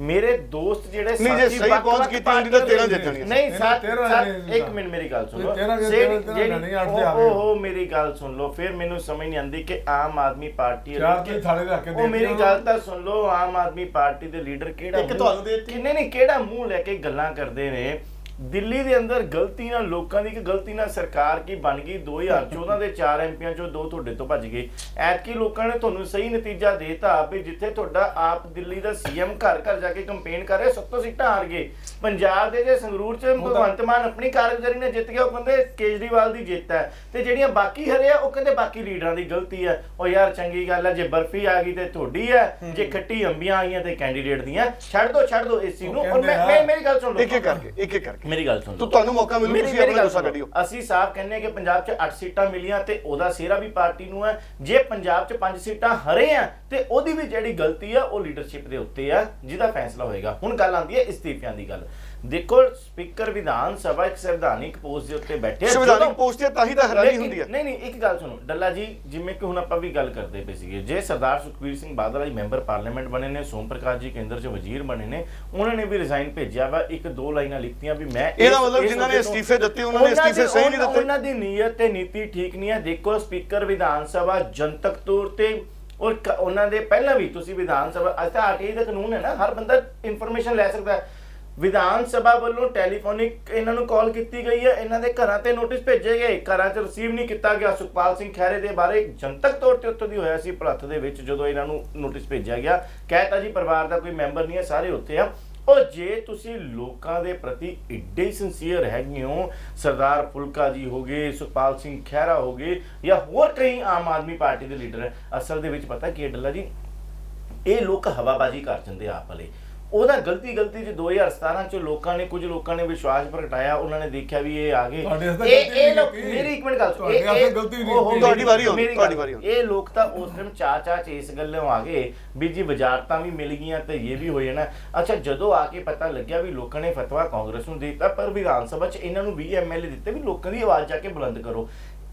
ਮੇਰੇ ਦੋਸਤ ਜਿਹੜੇ ਨਹੀਂ, ਜੇ ਸਹੀ ਪਹੁੰਚ ਕੀਤੀ ਹੁੰਦੀ ਤਾਂ 13 ਪਾਰਟੀਆਂ ਦੇ- ਜਿੱਤਣੀਆਂ ਸੀ। ਨਹੀਂ ਇਹਨੇ ਸਾਥ 13 ਸਾਥ- ਨਹੀਂ ਇੱਕ। ਮਿੰਟ ਮੇਰੀ ਗੱਲ ਸੁਣੋ ਤੁਸੀਂ 13 ਜੇ ਜਿਹੜੀ- 13 ਜਿਹੜੀ- ਨਹੀਂ, ਅੱਠ ਤੇ ਆ ਗਏ। ਉਹ ਉਹ ਮੇਰੀ ਗੱਲ ਸੁਣ ਲਓ ਫਿਰ ਮੈਨੂੰ ਸਮਝ ਨਹੀਂ ਆਉਂਦੀ ਕਿ ਆਮ ਆਦਮੀ ਪਾਰਟੀ ਉਹ ਮੇਰੀ ਗੱਲ ਤਾਂ ਸੁਣ ਲਓ ਆਮ ਆਦਮੀ ਪਾਰਟੀ ਦੇ ਲੀਡਰ ਕਿਹੜਾ ਇੱਕ ਤੁਹਾਨੂੰ ਦੇ। ਕਿੰਨੇ ਨਹੀਂ ਕਿਹੜਾ ਮੂੰਹ ਲੈ ਕੇ ਗੱਲਾਂ ਕਰਦੇ ਨੇ ਦਿੱਲੀ ਦੇ ਅੰਦਰ ਗਲਤੀ ਨਾਲ ਲੋਕਾਂ ਦੀ ਇੱਕ ਗਲਤੀ ਨਾਲ ਸਰਕਾਰ ਕੀ ਬਣ ਗਈ? 2014 ਦੇ 4 ਐਮਪੀਆਂ ਚੋਂ ਦੋ ਤੁਹਾਡੇ ਤੋਂ ਭੱਜ ਗਏ। ਐਤਕੀ ਲੋਕਾਂ ਨੇ ਤੁਹਾਨੂੰ ਸਹੀ ਨਤੀਜਾ ਦੇਤਾ ਵੀ ਜਿੱਥੇ ਤੁਹਾਡਾ ਆਪ ਦਿੱਲੀ ਦਾ ਸੀਐਮ ਘਰ ਘਰ ਜਾ ਕੇ ਕੰਪੇਨ ਕਰ ਰਿਹਾ ਸਭ ਤੋਂ ਸੀਟਾਂ ਹਾਰ ਗਏ। ਪੰਜਾਬ ਦੇ ਜੇ ਸੰਗਰੂਰ ਚ ਭਗਵੰਤ ਮਾਨ ਆਪਣੀ ਕਾਰਗੁਜ਼ਾਰੀ ਨਾਲ ਜਿੱਤ ਗਿਆ ਉਹ ਕਹਿੰਦੇ ਕੇਜਰੀਵਾਲ ਦੀ ਜਿੱਤ ਹੈ। ਤੇ ਜਿਹੜੀਆਂ ਬਾਕੀ ਹਰੇ ਆ ਉਹ ਕਹਿੰਦੇ ਬਾਕੀ ਲੀਡਰਾਂ ਦੀ ਗਲਤੀ ਹੈ। ਉਹ ਯਾਰ ਚੰਗੀ ਗੱਲ ਹੈ ਜੇ ਬਰਫੀ ਆ ਗਈ ਤੇ ਤੁਹਾਡੀ ਹੈ ਜੇ ਖੱਟੀ ਅੰਬੀਆਂ ਆਈਆਂ ਤੇ ਕੈਂਡੀਡੇਟ ਦੀਆਂ। ਛੱਡ ਦੋ ਛੱਡ ਦੋ ਇਸ ਚੀਜ਼ ਨੂੰ। ਔਰ ਮੈਂ ਆ- ਮੇਰੀ ਗੱਲ ਸੁਣ ਲਓ। ਇੱਕ ਇੱਕ ਕਰਕੇ ਇੱਕ ਇੱਕ ਕਰਕੇ। ਮੇਰੀ ਗੱਲ ਸੁਣ ਤੋ ਤੁਹਾਨੂੰ ਮੌਕਾ ਮਿਲੂ ਤੁਸੀਂ ਆਪਣਾ ਗੁੱਸਾ। ਕੱਢਿਓ ਅਸੀਂ ਸਾਫ਼ ਕਹਿੰਦੇ ਹਾਂ ਕਿ ਪੰਜਾਬ 'ਚ 8 ਸੀਟਾਂ ਮਿਲੀਆਂ ਤੇ ਉਹਦਾ ਸਿਹਰਾ ਵੀ ਪਾਰਟੀ ਨੂੰ ਹੈ। ਜੇ ਪੰਜਾਬ 'ਚ 5 ਸੀਟਾਂ ਹਰੇ ਆ ਤੇ ਉਹਦੀ ਵੀ ਜਿਹੜੀ ਗਲਤੀ ਆ ਉਹ ਲੀਡਰਸ਼ਿਪ ਦੇ ਉੱਤੇ ਆ ਜਿਹਦਾ ਫੈਸਲਾ ਹੋਏਗਾ। ਹੁਣ ਗੱਲ ਆਉਂਦੀ ਹੈ ਇਸਤੀਫਿਆਂ ਦੀ ਗੱਲ। ਦੇਖੋ ਸਪੀਕਰ ਵਿਧਾਨ ਸਭਾ ਇੱਕ ਸੰਵਿਧਾਨਿਕ ਪੋਸਟ ਦੇ ਉੱਤੇ ਬੈਠੇ ਆ। ਸੰਵਿਧਾਨਿਕ ਪੋਸਟ ਤੇ ਤਾਂ ਹੀ ਤਾਂ ਹੈਰਾਨੀ ਹੁੰਦੀ ਹੈ ਨਹੀਂ ਨਹੀਂ ਇੱਕ ਗੱਲ ਸੁਣੋ ਡੱਲਾ ਜੀ ਜਿਵੇਂ ਕਿ ਹੁਣ ਆਪਾਂ ਵੀ ਗੱਲ ਕਰਦੇ ਪਏ ਸੀਗੇ ਜੇ ਸਰਦਾਰ ਸੁਖਬੀਰ ਸਿੰਘ ਬਾਦਲ ਜੀ ਮੈਂਬਰ ਪਾਰਲੀਮੈਂਟ ਬਣੇ ਨੇ ਸੋਮ ਪ੍ਰਕਾਸ਼ ਜੀ ਕੇਂਦਰ 'ਚ ਵਜ਼ੀਰ ਬਣੇ ਨੇ ਉਹਨਾਂ ਨੇ ਵੀ ਰਿਜ਼ਾਈਨ ਭੇਜਿਆ ਵਾ ਇੱਕ ਦੋ ਲਾਈਨਾਂ ਲਿਖਤੀਆਂ ਵੀ ਮੈਂ ਇਹਦਾ ਮਤਲਬ ਜਿਨ੍ਹਾਂ ਨੇ ਅਸਤੀਫੇ ਦਿੱਤੇ, ਉਹਨਾਂ ਨੇ ਅਸਤੀਫੇ ਸਹੀ ਨਹੀਂ ਦਿੱਤੇ। ਉਹਨਾਂ ਦੀ ਨੀਅਤ ਤੇ ਨੀਤੀ ਠੀਕ ਨਹੀਂ ਹੈ ਦੇਖੋ ਸਪੀਕਰ ਵਿਧਾਨ ਸਭਾ ਜਨਤਕ ਤੌਰ ਤੇ ਔਰ ਉਹਨਾਂ ਦੇ ਪਹਿਲਾਂ ਵੀ ਤੁਸੀਂ ਵਿਧਾਨ ਸਭਾ ਅੱਜ ਤਾਂ ਆਰਟੀਆਈ ਦਾ ਕਾਨੂੰਨ ਹੈ ਨਾ ਹਰ ਬੰਦਾ ਇਨਫੋਰਮੇਸ਼ਨ ਲੈ ਸਕਦਾ ਹੈ ਵਿਧਾਨ ਸਭਾ ਵੱਲੋਂ ਟੈਲੀਫੋਨਿਕ ਇਹਨਾਂ ਨੂੰ ਕਾਲ ਕੀਤੀ ਗਈ ਹੈ। ਇਹਨਾਂ ਦੇ ਘਰਾਂ ਤੇ ਨੋਟਿਸ ਭੇਜੇ ਗਏ। ਘਰਾਂ 'ਚ ਰਿਸੀਵ ਨਹੀਂ ਕੀਤਾ ਗਿਆ। ਸੁਖਪਾਲ ਸਿੰਘ ਖਹਿਰੇ ਦੇ ਬਾਰੇ ਜਨਤਕ ਤੌਰ ਤੇ ਉੱਥੋਂ ਦੀ ਹੋਇਆ ਸੀ ਭਲੱਥ ਦੇ ਵਿੱਚ ਜਦੋਂ ਇਹਨਾਂ ਨੂੰ ਨੋਟਿਸ ਭੇਜਿਆ ਗਿਆ। ਕਹਿਤਾ ਜੀ ਪਰਿਵਾਰ ਦਾ ਕੋਈ ਮੈਂਬਰ ਨਹੀਂ ਹੈ, ਸਾਰੇ ਉੱਥੇ ਆ। ਉਹ ਜੇ ਤੁਸੀਂ ਲੋਕਾਂ ਦੇ ਪ੍ਰਤੀ ਇੱਡੇ ਸਿੰਸੀਅਰ ਹੈਗੇ ਹੋ, ਸਰਦਾਰ ਫੁਲਕਾ ਜੀ ਹੋਗੇ ਸੁਖਪਾਲ ਸਿੰਘ ਖਹਿਰਾ ਹੋਗੇ ਜਾਂ ਹੋਰ ਕਈ ਆਮ ਆਦਮੀ ਪਾਰਟੀ ਦੇ ਲੀਡਰ ਅਸਲ ਦੇ ਵਿੱਚ ਪਤਾ ਕੀ ਹੈ ਡੱਲਾ ਜੀ? ਇਹ ਲੋਕ ਹਵਾਬਾਜ਼ੀ ਕਰ ਜਾਂਦੇ ਆਪ ਵਾਲੇ। ਉਹਦਾ ਗਲਤੀ ਗਲਤੀ ਚ 2017 ਚ ਲੋਕਾਂ ਨੇ ਕੁਝ ਲੋਕਾਂ ਨੇ ਵਿਸ਼ਵਾਸ ਪ੍ਰਗਟਾਇਆ ਉਹਨਾਂ ਨੇ ਦੇਖਿਆ ਵੀ ਇਹ ਆ ਗਏ ਤੁਹਾਡੇ ਵਾਸਤੇ ਇਹ ਗਲਤੀ ਇਹ ਨਹੀਂ ਲੋਕ ਕੀਤੀ। ਮੇਰੀ ਇੱਕ ਮਿੰਟ ਗੱਲ ਸੁਣੋ। ਤੁਹਾਡੇ ਇਹ- ਵਾਸਤੇ ਇਹ- ਗਲਤੀ ਨਹੀਂ ਉਹ-। ਤੁਹਾਡੀ ਵਾਰੀ ਮੇਰੀ ਤੁਹਾਡੀ ਵਾਰੀ ਆਉਂਦੀ। ਇਹ ਲੋਕ ਤਾਂ ਉਸ ਦਿਨ ਚਾਹ ਚਾਹ ਚ ਇਸ ਗੱਲੋਂ ਆ ਗਏ ਵੀ ਜੀ ਵਜ਼ਾਰਤਾਂ ਵੀ ਮਿਲ ਗਈਆਂ ਤੇ ਇਹ ਵੀ ਹੋ ਜਾਣਾ ਅੱਛਾ ਜਦੋਂ ਆ ਕੇ ਪਤਾ ਲੱਗਿਆ ਵੀ ਲੋਕਾਂ ਨੇ ਫਤਵਾ ਕਾਂਗਰਸ ਨੂੰ ਦੇ ਦਿੱਤਾ ਪਰ ਵਿਧਾਨ ਸਭਾ ਚ ਇਹਨਾਂ ਨੂੰ 20 ਐਮਐਲਏ ਦਿੱਤੇ ਵੀ ਲੋਕਾਂ ਦੀ ਆਵਾਜ਼ ਜਾ ਕੇ ਬੁਲੰਦ ਕਰੋ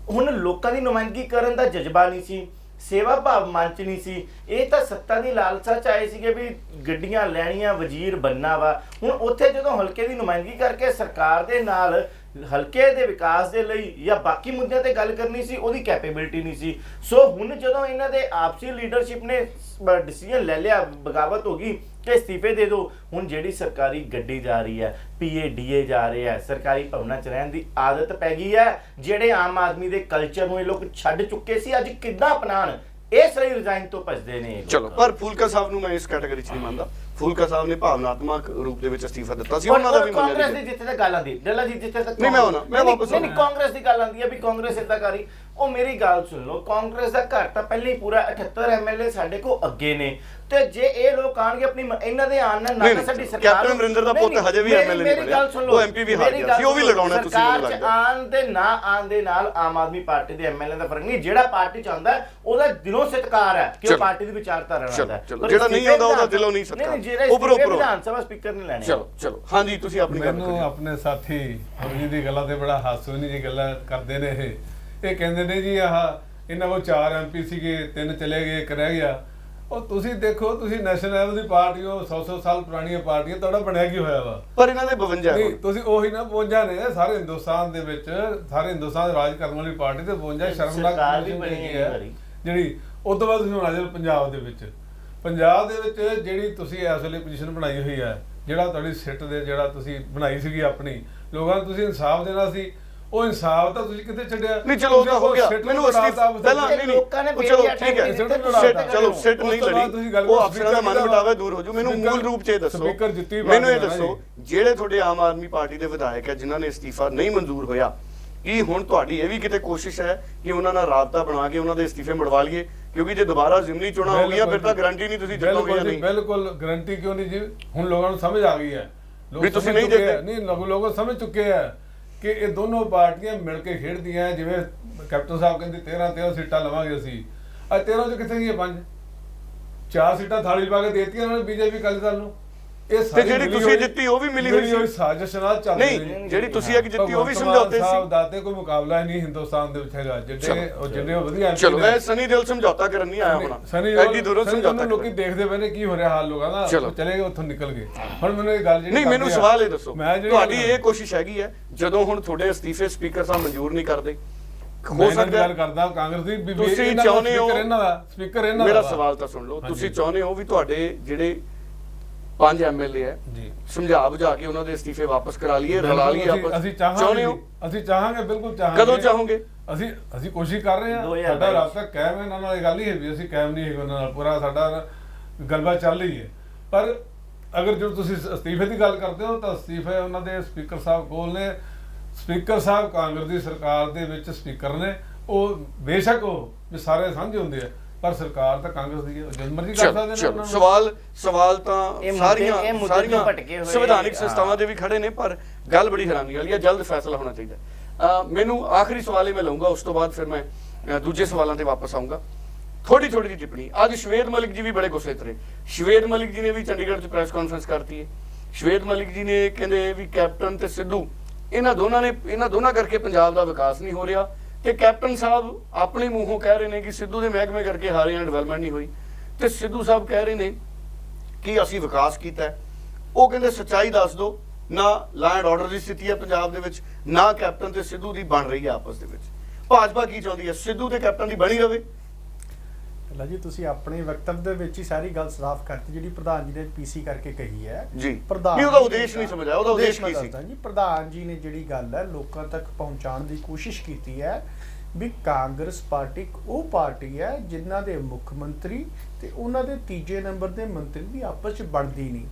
ਹੁਣ ਲੋਕਾਂ ਦੀ ਨੁਮਾਇੰਦਗੀ ਕਰਨ ਦਾ ਜਜ਼ਬਾ ਨਹੀਂ ਸੀ ਸੇਵਾ ਭਾਵ ਮਨ ਚ ਨਹੀਂ ਸੀ। ਇਹ ਤਾਂ ਸੱਤਾ ਦੀ ਲਾਲਸਾ ਚ ਆਏ ਸੀਗੇ ਵੀ ਗੱਡੀਆਂ ਲੈਣੀਆਂ, ਵਜ਼ੀਰ ਬੰਨਾ ਵਾ। ਹੁਣ ਉੱਥੇ ਜਦੋਂ ਹਲਕੇ ਦੀ ਨੁਮਾਇੰਦਗੀ ਕਰਕੇ ਸਰਕਾਰ ਦੇ ਨਾਲ ਹਲਕੇ ਦੇ ਵਿਕਾਸ ਦੇ ਲਈ ਜਾਂ ਬਾਕੀ ਮੁੱਦਿਆਂ ਤੇ ਗੱਲ ਕਰਨੀ ਸੀ, ਉਹਦੀ ਕੈਪੇਬਿਲਿਟੀ ਨਹੀਂ ਸੀ। ਸੋ ਹੁਣ ਜਦੋਂ ਇਹਨਾਂ ਦੇ ਆਪਸੀ ਲੀਡਰਸ਼ਿਪ ਨੇ ਡਿਸੀਜਨ ਲੈ ਲਿਆ, ਬਗਾਵਤ ਹੋ ਗਈ ਕਿ ਅਸਤੀਫੇ ਦੇ ਦਿਓ, ਹੁਣ ਜਿਹੜੀ ਸਰਕਾਰੀ ਗੱਡੀ ਜਾ ਰਹੀ ਹੈ ਪੀਏ ਡੀਏ ਜਾ ਰਹੇ ਹੈ, ਸਰਕਾਰੀ ਭਵਨਾਂ 'ਚ ਰਹਿਣ ਦੀ ਆਦਤ ਪੈ ਗਈ ਹੈ, ਜਿਹੜੇ ਆਮ ਆਦਮੀ ਦੇ ਕਲਚਰ ਨੂੰ ਇਹ ਲੋਕ ਛੱਡ ਚੁੱਕੇ ਸੀ, ਅੱਜ ਕਿੱਦਾਂ ਅਪਣਾਣ ਇਸ ਲਈ ਰਿਜ਼ਾਈਨ ਤੋਂ ਭੱਜਦੇ ਨੇ ਚਲੋ, ਪਰ ਫੂਲਕਾ ਸਾਹਿਬ ਨੂੰ ਮੈਂ ਇਸ ਕੈਟਾਗਰੀ 'ਚ ਨਹੀਂ ਮੰਨਦਾ। ਫੂਲਕਾ ਸਾਹਿਬ ਨੇ ਭਾਵਨਾਤਮਕ ਰੂਪ ਦੇ ਵਿੱਚ ਅਸਤੀਫਾ ਦਿੱਤਾ ਸੀ ਉਹਨਾਂ ਦਾ ਵੀ ਕਾਂਗਰਸ ਮੰਨਿਆ ਦੀ ਨਹੀਂ ਜਿੱਥੇ ਤੱਕ ਗੱਲ ਆਂਦੀ ਡੱਲਾ ਜੀ ਜਿੱਥੇ ਤੱਕ ਨਹੀਂ, ਮੈਂ ਆਉਣਾ, ਮੈਂ ਵਾਪਸ ਨਹੀਂ। ਕਾਂਗਰਸ ਦੀ ਗੱਲ ਆਂਦੀ ਹੈ ਵੀ ਕਾਂਗਰਸ ਇਦਾਂ ਕਰੀ ਉਹ ਮੇਰੀ ਗੱਲ ਸੁਣ ਲਓ ਕਾਂਗਰਸ ਦਾ ਘਰ ਤਾਂ ਪਹਿਲੇ ਹੀ ਪੂਰਾ 78 ਐਮਐਲਏ ਸਾਡੇ ਕੋ ਅੱਗੇ ਨੇ ਤੇ ਜੇ ਇਹ ਲੋਕ ਆਣਗੇ ਆਪਣੀ ਮ- ਇਹਨਾਂ ਦੇ ਆਣ ਨਾਲ ਨਾ ਨਹੀਂ, ਸਾਡੀ ਸਰਕਾਰ ਕੈਪਟਨ ਅਮਰਿੰਦਰ ਦਾ ਪੁੱਤ ਹਜੇ ਵੀ MLA ਨਹੀਂ ਮੇਰੀ ਬਣਿਆ। ਗੱਲ ਸੁਣ ਲਓ ਉਹ MP ਵੀ ਹਾਰ ਮੇਰੀ ਗਿਆ ਸੀ, ਉਹ ਵੀ ਲੜਾਉਣਾ ਤੁਸੀਂ ਮੈਨੂੰ ਸਰਕਾਰ 'ਚ ਲੱਗਦਾ। ਆਣ ਦੇ ਨਾ ਆਣ ਦੇ ਨਾਲ ਆਮ ਆਦਮੀ ਪਾਰਟੀ ਦੇ ਐਮਐਲਏ ਦਾ ਫ਼ਰਕ ਨਹੀਂ ਜਿਹੜਾ ਪਾਰਟੀ ਚ ਆਉਂਦਾ ਹੈ, ਉਹਦਾ ਦਿਲੋਂ ਸਤਿਕਾਰ ਹੈ ਕਿ ਉਹ ਚਲੋ। ਪਾਰਟੀ ਦੀ ਵਿਚਾਰਧਾਰਾ ਨਾਲ ਆਉਂਦਾ ਹੈ। ਚਲੋ, ਪਰ ਜਿਹੜਾ ਨਹੀਂ ਆਉਂਦਾ ਉਹਦਾ ਵਿਧਾਨ- ਦਿਲੋਂ ਨਹੀਂ ਸਤਿਕਾਰ। ਨਹੀਂ ਜਿਹੜੇ ਉੱਪਰੋਂ-। ਵਿਧਾਨ ਸਭਾ ਸਪੀਕਰ ਨੇ ਲੈਣੇ। ਚਲੋ ਚਲੋ ਹਾਂਜੀ ਤੁਸੀਂ ਆਪਣੀ ਗੱਲ ਮੈਨੂੰ ਕਰਿਓ ਆਪਣੇ ਸਾਥੀ ਅਮਰਜੀਤ ਦੀ ਗੱਲਾਂ ਤੇ ਬੜਾ ਹਾਸੋ ਨਹੀਂ ਜੀ ਗੱਲਾਂ ਕਰਦੇ ਨੇ ਇਹ ਇਹ ਕਹਿੰਦੇ ਨੇ ਜੀ ਆਹ ਇਹਨਾਂ ਕੋਲ 4 ਐਮਪੀ ਸੀਗੇ ਤਿੰਨ ਚਲੇ ਗਏ ਇੱਕ ਰਹਿ ਗਿਆ। ਉਹ ਤੁਸੀਂ ਦੇਖੋ ਤੁਸੀਂ ਨੈਸ਼ਨਲ ਲੈਵਲ ਦੀ ਪਾਰਟੀ ਹੋ 100-100 ਸਾਲ ਪੁਰਾਣੀਆਂ ਪਾਰਟੀਆਂ ਤੁਹਾਡਾ ਬਣਿਆ ਕੀ ਹੋਇਆ ਵਾ? ਪਰ ਇਹਨਾਂ ਦੇ 52 ਨਹੀਂ ਤੁਸੀਂ ਉਹੀ ਨਾ 52 ਨੇ ਸਾਰੇ ਹਿੰਦੁਸਤਾਨ ਦੇ ਵਿੱਚ ਸਾਰੇ ਹਿੰਦੁਸਤਾਨ ਰਾਜ ਕਰਨ ਵਾਲੀ ਪਾਰਟੀ ਤੇ 52 ਸ਼ਰਮਨਾਕ ਸਰਕਾਰ ਵੀ position ਬਣੀ ਜਿਹੜੀ ਹੈ ਉਸ ਤੋਂ ਬਾਅਦ ਤੁਸੀਂ ਹੁਣ ਆ ਜਾਓ ਪੰਜਾਬ ਦੇ ਵਿੱਚ। ਪੰਜਾਬ ਦੇ ਵਿੱਚ ਜਿਹੜੀ ਤੁਸੀਂ ਇਸ ਵੇਲੇ ਪੋਜੀਸ਼ਨ ਬਣਾਈ ਹੋਈ ਹੈ ਜਿਹੜਾ ਤੁਹਾਡੀ ਸਿੱਟ ਦੇ ਜਿਹੜਾ ਤੁਸੀਂ ਬਣਾਈ ਸੀਗੀ ਆਪਣੀ ਲੋਕਾਂ ਨੂੰ ਤੁਸੀਂ ਇਨਸਾਫ ਦੇਣਾ ਸੀ ਉਹ ਇਨਸਾਫ ਤਾਂ ਤੁਸੀਂ ਕਿੱਥੇ ਛੱਡਿਆ? ਨਹੀਂ ਚਲੋ ਉਹ ਤਾਂ ਹੋ ਗਿਆ। ਮੈਨੂੰ ਉਡਾਤਾ, ਪਹਿਲਾਂ ਨਹੀਂ ਨਹੀਂ ਲੋਕਾਂ ਨੇ ਉਹ ਚਲੋ ਠੀਕ ਹੈ। ਸਿੱਟ। ਚਲੋ ਸਿੱਟ ਨਹੀਂ ਲੜੀ। ਉਹ ਅਫਸਰਾਂ ਦਾ ਮਨ ਮੁਟਾਵਾ ਦੂਰ ਹੋ ਜੂ ਮੈਨੂੰ ਮੂਲ ਰੂਪ 'ਚ ਇਹ ਦੱਸੋ। ਮੈਨੂੰ ਇਹ ਦੱਸੋ ਜਿਹੜੇ ਤੁਹਾਡੇ ਆਮ ਆਦਮੀ ਪਾਰਟੀ ਦੇ ਵਿਧਾਇਕ ਹੈ ਜਿਨ੍ਹਾਂ ਨੇ ਅਸਤੀਫਾ ਨਹੀਂ ਮਨਜ਼ੂਰ ਹੋਇਆ ਕੀ ਹੁਣ ਤੁਹਾਡੀ ਇਹ ਵੀ ਕਿਤੇ ਕੋਸ਼ਿਸ਼ ਹੈ ਕਿ ਉਹਨਾਂ ਨਾਲ ਰਾਬਤਾ ਬਣਾ ਕੇ ਉਹਨਾਂ ਦੇ ਅਸਤੀਫੇ ਮੜਵਾ ਲਈਏ? ਕਿਉਂਕਿ ਜੇ ਦੁਬਾਰਾ ਜ਼ਿਮਨੀ ਚੋਣਾਂ ਹੋ ਗਈਆਂ ਫਿਰ ਤਾਂ ਗਾਰੰਟੀ ਨਹੀਂ ਤੁਸੀਂ ਜਿੱਤੋਗੇ ਨਹੀਂ? ਬਿਲਕੁਲ ਗਾਰੰਟੀ ਕਿਉਂ ਨਹੀਂ ਜੀ? ਹੁਣ ਲੋਕਾਂ ਨੂੰ ਸਮਝ ਆ ਗਈ ਹੈ। ਲੋਕ ਵੀ ਤੁਸੀਂ ਨਹੀਂ। ਹੈ। ਨਹੀਂ ਲੋਕ ਲੋਕ ਸਮਝ ਚੁੱਕੇ ਆ। ਕਿ ਇਹ ਦੋਨੋਂ ਪਾਰਟੀਆਂ ਮਿਲ ਕੇ ਖੇਡਦੀਆਂ ਜਿਵੇਂ ਕੈਪਟਨ ਸਾਹਿਬ ਕਹਿੰਦੇ 13 13 ਸੀਟਾਂ ਲਵਾਂਗੇ ਅਸੀਂ। ਅੱਜ 13 ਚ ਕਿੱਥੇ ਗਈਆਂ ਪੰਜ? ਚਾਰ ਸੀਟਾਂ ਥਾਲੀ ਪਾ ਕੇ ਦੇਤੀਆਂ ਉਹਨਾਂ ਨੇ ਬੀਜੇਪੀ ਕਾਲੀ ਦਲ ਨੂੰ। ਇਹ ਸਾਰੀ ਜਿਹੜੀ ਤੁਸੀਂ ਜਿੱਤੀ ਉਹ ਵੀ ਮਿਲੀ ਹੋਈ ਸੀ। ਸਾਜ਼ਿਸ਼ ਨਾਲ ਚੱਲ ਨਹੀਂ, ਰਹੀ ਹੈ। ਜਿਹੜੀ ਤੁਸੀਂ ਇੱਕ ਜਿੱਤੀ ਉਹ ਵੀ ਸਮਝੌਤੇ ਮਾਨ ਸਾਹਿਬ ਸੀ। ਦਾ ਤੇ ਕੋਈ ਮੁਕਾਬਲਾ ਨਹੀਂ ਹਿੰਦੁਸਤਾਨ ਦੇ ਵਿੱਚ ਹੈਗਾ ਜਿਹੜੇ ਉਹ ਵਧੀਆ ਚਲੋ। ਇਹ ਸਨੀ ਦਿਲ ਸਮਝੌਤਾ ਕਰਨ ਨਹੀਂ ਆਇਆ ਹੋਣਾ ਸਨੀ ਐਡੀ ਦੂਰੋਂ ਸਮਝੌਤਾ ਲੋਕੀ। ਦੇਖਦੇ ਪਏ ਨੇ ਕੀ ਹੋ ਰਿਹਾ ਹਾਲ ਲੋਕਾਂ ਦਾ ਚਲੋ। ਗਏ ਉੱਥੋਂ ਨਿਕਲ ਗਏ ਹੁਣ ਮੈਨੂੰ ਇਹ ਗੱਲ ਜਿਹੜੀ ਨਹੀਂ ਮੈਨੂੰ ਸਵਾਲ ਇਹ ਦੱਸੋ ਤੁਹਾਡੀ ਇਹ ਕੋਸ਼ਿਸ਼ ਹੈਗੀ ਹੈ ਜਦੋਂ ਹੁਣ ਤੁਹਾਡੇ ਅਸਤੀਫੇ ਸਪੀਕਰ ਸਾਹਿਬ ਮਨਜ਼ੂਰ ਨਹੀਂ ਕਰਦੇ ਹੋ ਸਕਦਾ ਗੱਲ ਕਰਦਾ ਕਾਂਗਰਸ ਦੀ ਵੀ ਤੁਸੀਂ ਚਾਹੁੰਦੇ ਹੋ- ਸਪੀਕਰ ਇਹਨਾਂ ਦਾ ਮੇਰਾ। ਸਵਾਲ ਤਾਂ ਸੁਣ ਲਓ। ਤੁਸੀਂ ਚਾਹੁੰਦੇ ਹੋ ਵੀ ਤੁਹਾਡੇ ਜਿਹੜੇ ਪੰਜ ਐਮਐਲਏ ਹੈ। ਜੀ। ਸਮਝਾ ਬੁਝਾ ਕੇ ਉਹਨਾਂ ਦੇ ਅਸਤੀਫੇ ਵਾਪਸ ਕਰਾ ਲਈਏ ਰਲਾ ਲਈਏ ਆਪਸ। ਅਸੀਂ ਚਾਹਾਂਗੇ ਹੋ? ਅਸੀਂ ਚਾਹਾਂਗੇ ਬਿਲਕੁਲ ਚਾਹਾਂਗੇ। ਕਦੋਂ ਚਾਹੋਗੇ? ਅਸੀਂ ਅਸੀਂ ਕੋਸ਼ਿਸ਼ ਕਰ ਰਹੇ ਹਾਂ। 2022 ਸਾਡਾ ਰਾਬਤਾ ਕਾਇਮ ਹੈ ਇਹਨਾਂ ਨਾਲ ਇਹ ਗੱਲ ਹੀ ਹੈ ਵੀ ਅਸੀਂ ਕਾਇਮ ਨਹੀਂ ਹੈਗੇ ਉਹਨਾਂ ਨਾਲ ਪੂਰਾ ਸਾਡਾ ਗੱਲਬਾਤ ਚੱਲ ਰਹੀ ਹੈ। ਪਰ ਅਗਰ ਜੋ ਤੁਸੀਂ ਅਸਤੀਫੇ ਦੀ ਗੱਲ ਕਰਦੇ ਹੋ ਤਾਂ ਅਸਤੀਫੇ ਉਹਨਾਂ ਦੇ ਸਪੀਕਰ ਸਾਹਿਬ ਕੋਲ ਨੇ। ਸਪੀਕਰ ਸਾਹਿਬ ਕਾਂਗਰਸ ਦੀ ਸਰਕਾਰ ਦੇ ਵਿੱਚ ਸਪੀਕਰ ਨੇ। ਉਹ ਬੇਸ਼ੱਕ ਉਹ ਵੀ ਸਾਰੇ ਸਾਂਝੇ ਹੁੰਦੇ ਆ। ਪਰ ਸਰਕਾਰ ਤਾਂ ਕਾਂਗਰਸ ਦੀ ਹੈ ਜਦ ਮਰਜ਼ੀ ਕਰ ਸਕਦੇ ਨੇ ਚਲੋ ਉਹਨਾਂ ਨੂੰ। ਸਵਾਲ ਸਵਾਲ ਇਹ ਤਾਂ ਸਾਰੀਆਂ ਇਹ ਮੁੱਦੇ ਸਾਰੀਆਂ ਤੋਂ ਭਟਕੇ ਹੋਏ, ਸੰਵਿਧਾਨਿਕ। ਸੰਸਥਾਵਾਂ ਦੇ ਵੀ ਖੜੇ ਨੇ ਪਰ ਗੱਲ ਬੜੀ ਹੈਰਾਨੀ ਵਾਲੀ ਹੈ ਜਲਦ ਫੈਸਲਾ ਹੋਣਾ ਚਾਹੀਦਾ ਅਹ ਮੈਨੂੰ ਆਖਰੀ ਸਵਾਲ ਹੀ ਮੈਂ ਲਵਾਂਗਾ ਉਸ ਤੋਂ ਬਾਅਦ ਫਿਰ ਮੈਂ ਅਹ ਦੂਜੇ ਸਵਾਲਾਂ ਤੇ ਵਾਪਸ ਆਉਂਗਾ ਥੋੜੀ ਥੋੜੀ ਜਿਹੀ ਟਿੱਪਣੀ। ਅੱਜ ਸ਼ਵੇਦ ਮਲਿਕ ਜੀ ਵੀ ਬੜੇ ਗੁੱਸੇ ਤਰੇ ਸ਼ਵੇਦ ਮਲਿਕ ਜੀ ਨੇ ਵੀ ਚੰਡੀਗੜ੍ਹ 'ਚ ਪ੍ਰੈਸ ਕਾਨਫਰੰਸ ਕਰਤੀ ਹੈ। ਸ਼ਵੇਦ ਮਲਿਕ ਜੀ ਨੇ ਕਹਿੰਦੇ ਵੀ ਕੈਪਟਨ ਤੇ ਸਿੱਧੂ ਇਹਨਾਂ ਦੋਨਾਂ ਨੇ ਇਹਨਾਂ ਦੋਨਾਂ ਕਰਕੇ ਪੰਜਾਬ ਦਾ ਵਿਕਾਸ ਨਹੀਂ ਹੋ ਰਿਹਾ। ਤੇ ਕੈਪਟਨ ਸਾਹਿਬ ਆਪਣੇ ਮੂੰਹੋਂ ਕਹਿ ਰਹੇ ਨੇ ਕਿ ਸਿੱਧੂ ਦੇ ਮਹਿਕਮੇ ਕਰਕੇ ਹਾਰੇ ਆ ਡਿਵੈਲਪਮੈਂਟ ਨਹੀਂ ਹੋਈ। ਤੇ ਸਿੱਧੂ ਸਾਹਿਬ ਕਹਿ ਰਹੇ ਨੇ ਕਿ ਅਸੀਂ ਵਿਕਾਸ ਕੀਤਾ ਉਹ ਕਹਿੰਦੇ, ਸੱਚਾਈ ਦੱਸ ਦਿਓ, ਨਾ ਲਾਅ ਐਂਡ ਆਰਡਰ ਦੀ ਸਥਿਤੀ ਹੈ ਪੰਜਾਬ ਦੇ ਵਿੱਚ, ਨਾ ਕੈਪਟਨ ਤੇ ਸਿੱਧੂ ਦੀ ਬਣ ਰਹੀ ਹੈ ਆਪਸ ਦੇ ਵਿੱਚ। ਭਾਜਪਾ ਕੀ ਚਾਹੁੰਦੀ ਹੈ? ਸਿੱਧੂ ਤੇ ਕੈਪਟਨ ਦੀ ਬਣੀ ਰਵੇ। ਅੱਲਾ ਜੀ ਤੁਸੀਂ ਆਪਣੇ ਵਕਤਵ ਦੇ ਵਿੱਚ ਹੀ ਸਾਰੀ ਗੱਲ ਸਾਫ਼ ਕਰਤੀ ਜਿਹੜੀ ਪ੍ਰਧਾਨ ਜੀ ਨੇ ਪੀਸੀ ਕਰਕੇ ਕਹੀ ਹੈ। ਜੀ। ਪ੍ਰਧਾਨ ਨਹੀਂ ਉਹਦਾ ਜੀ ਉਦੇਸ਼ ਨਹੀਂ ਸਮਝ ਆਇਆ ਉਹਦਾ ਉਦੇਸ਼ ਕੀ ਸੀ? ਜੀ ਪ੍ਰਧਾਨ ਜੀ ਨੇ ਜਿਹੜੀ ਗੱਲ ਹੈ ਲੋਕਾਂ ਤੱਕ ਪਹੁੰਚਾਉਣ ਦੀ ਕੋਸ਼ਿਸ਼ ਕੀਤੀ ਹੈ ਵੀ ਕਾਂਗਰਸ ਪਾਰਟੀ ਉਹ ਪਾਰਟੀ ਹੈ ਜਿਨ੍ਹਾਂ ਦੇ ਮੁੱਖ ਮੰਤਰੀ ਤੇ ਉਹਨਾਂ ਦੇ ਤੀਜੇ ਨੰਬਰ ਦੇ ਮੰਤਰੀ ਦੀ ਆਪਸ ਵਿੱਚ ਬਣਦੀ ਨਹੀਂ।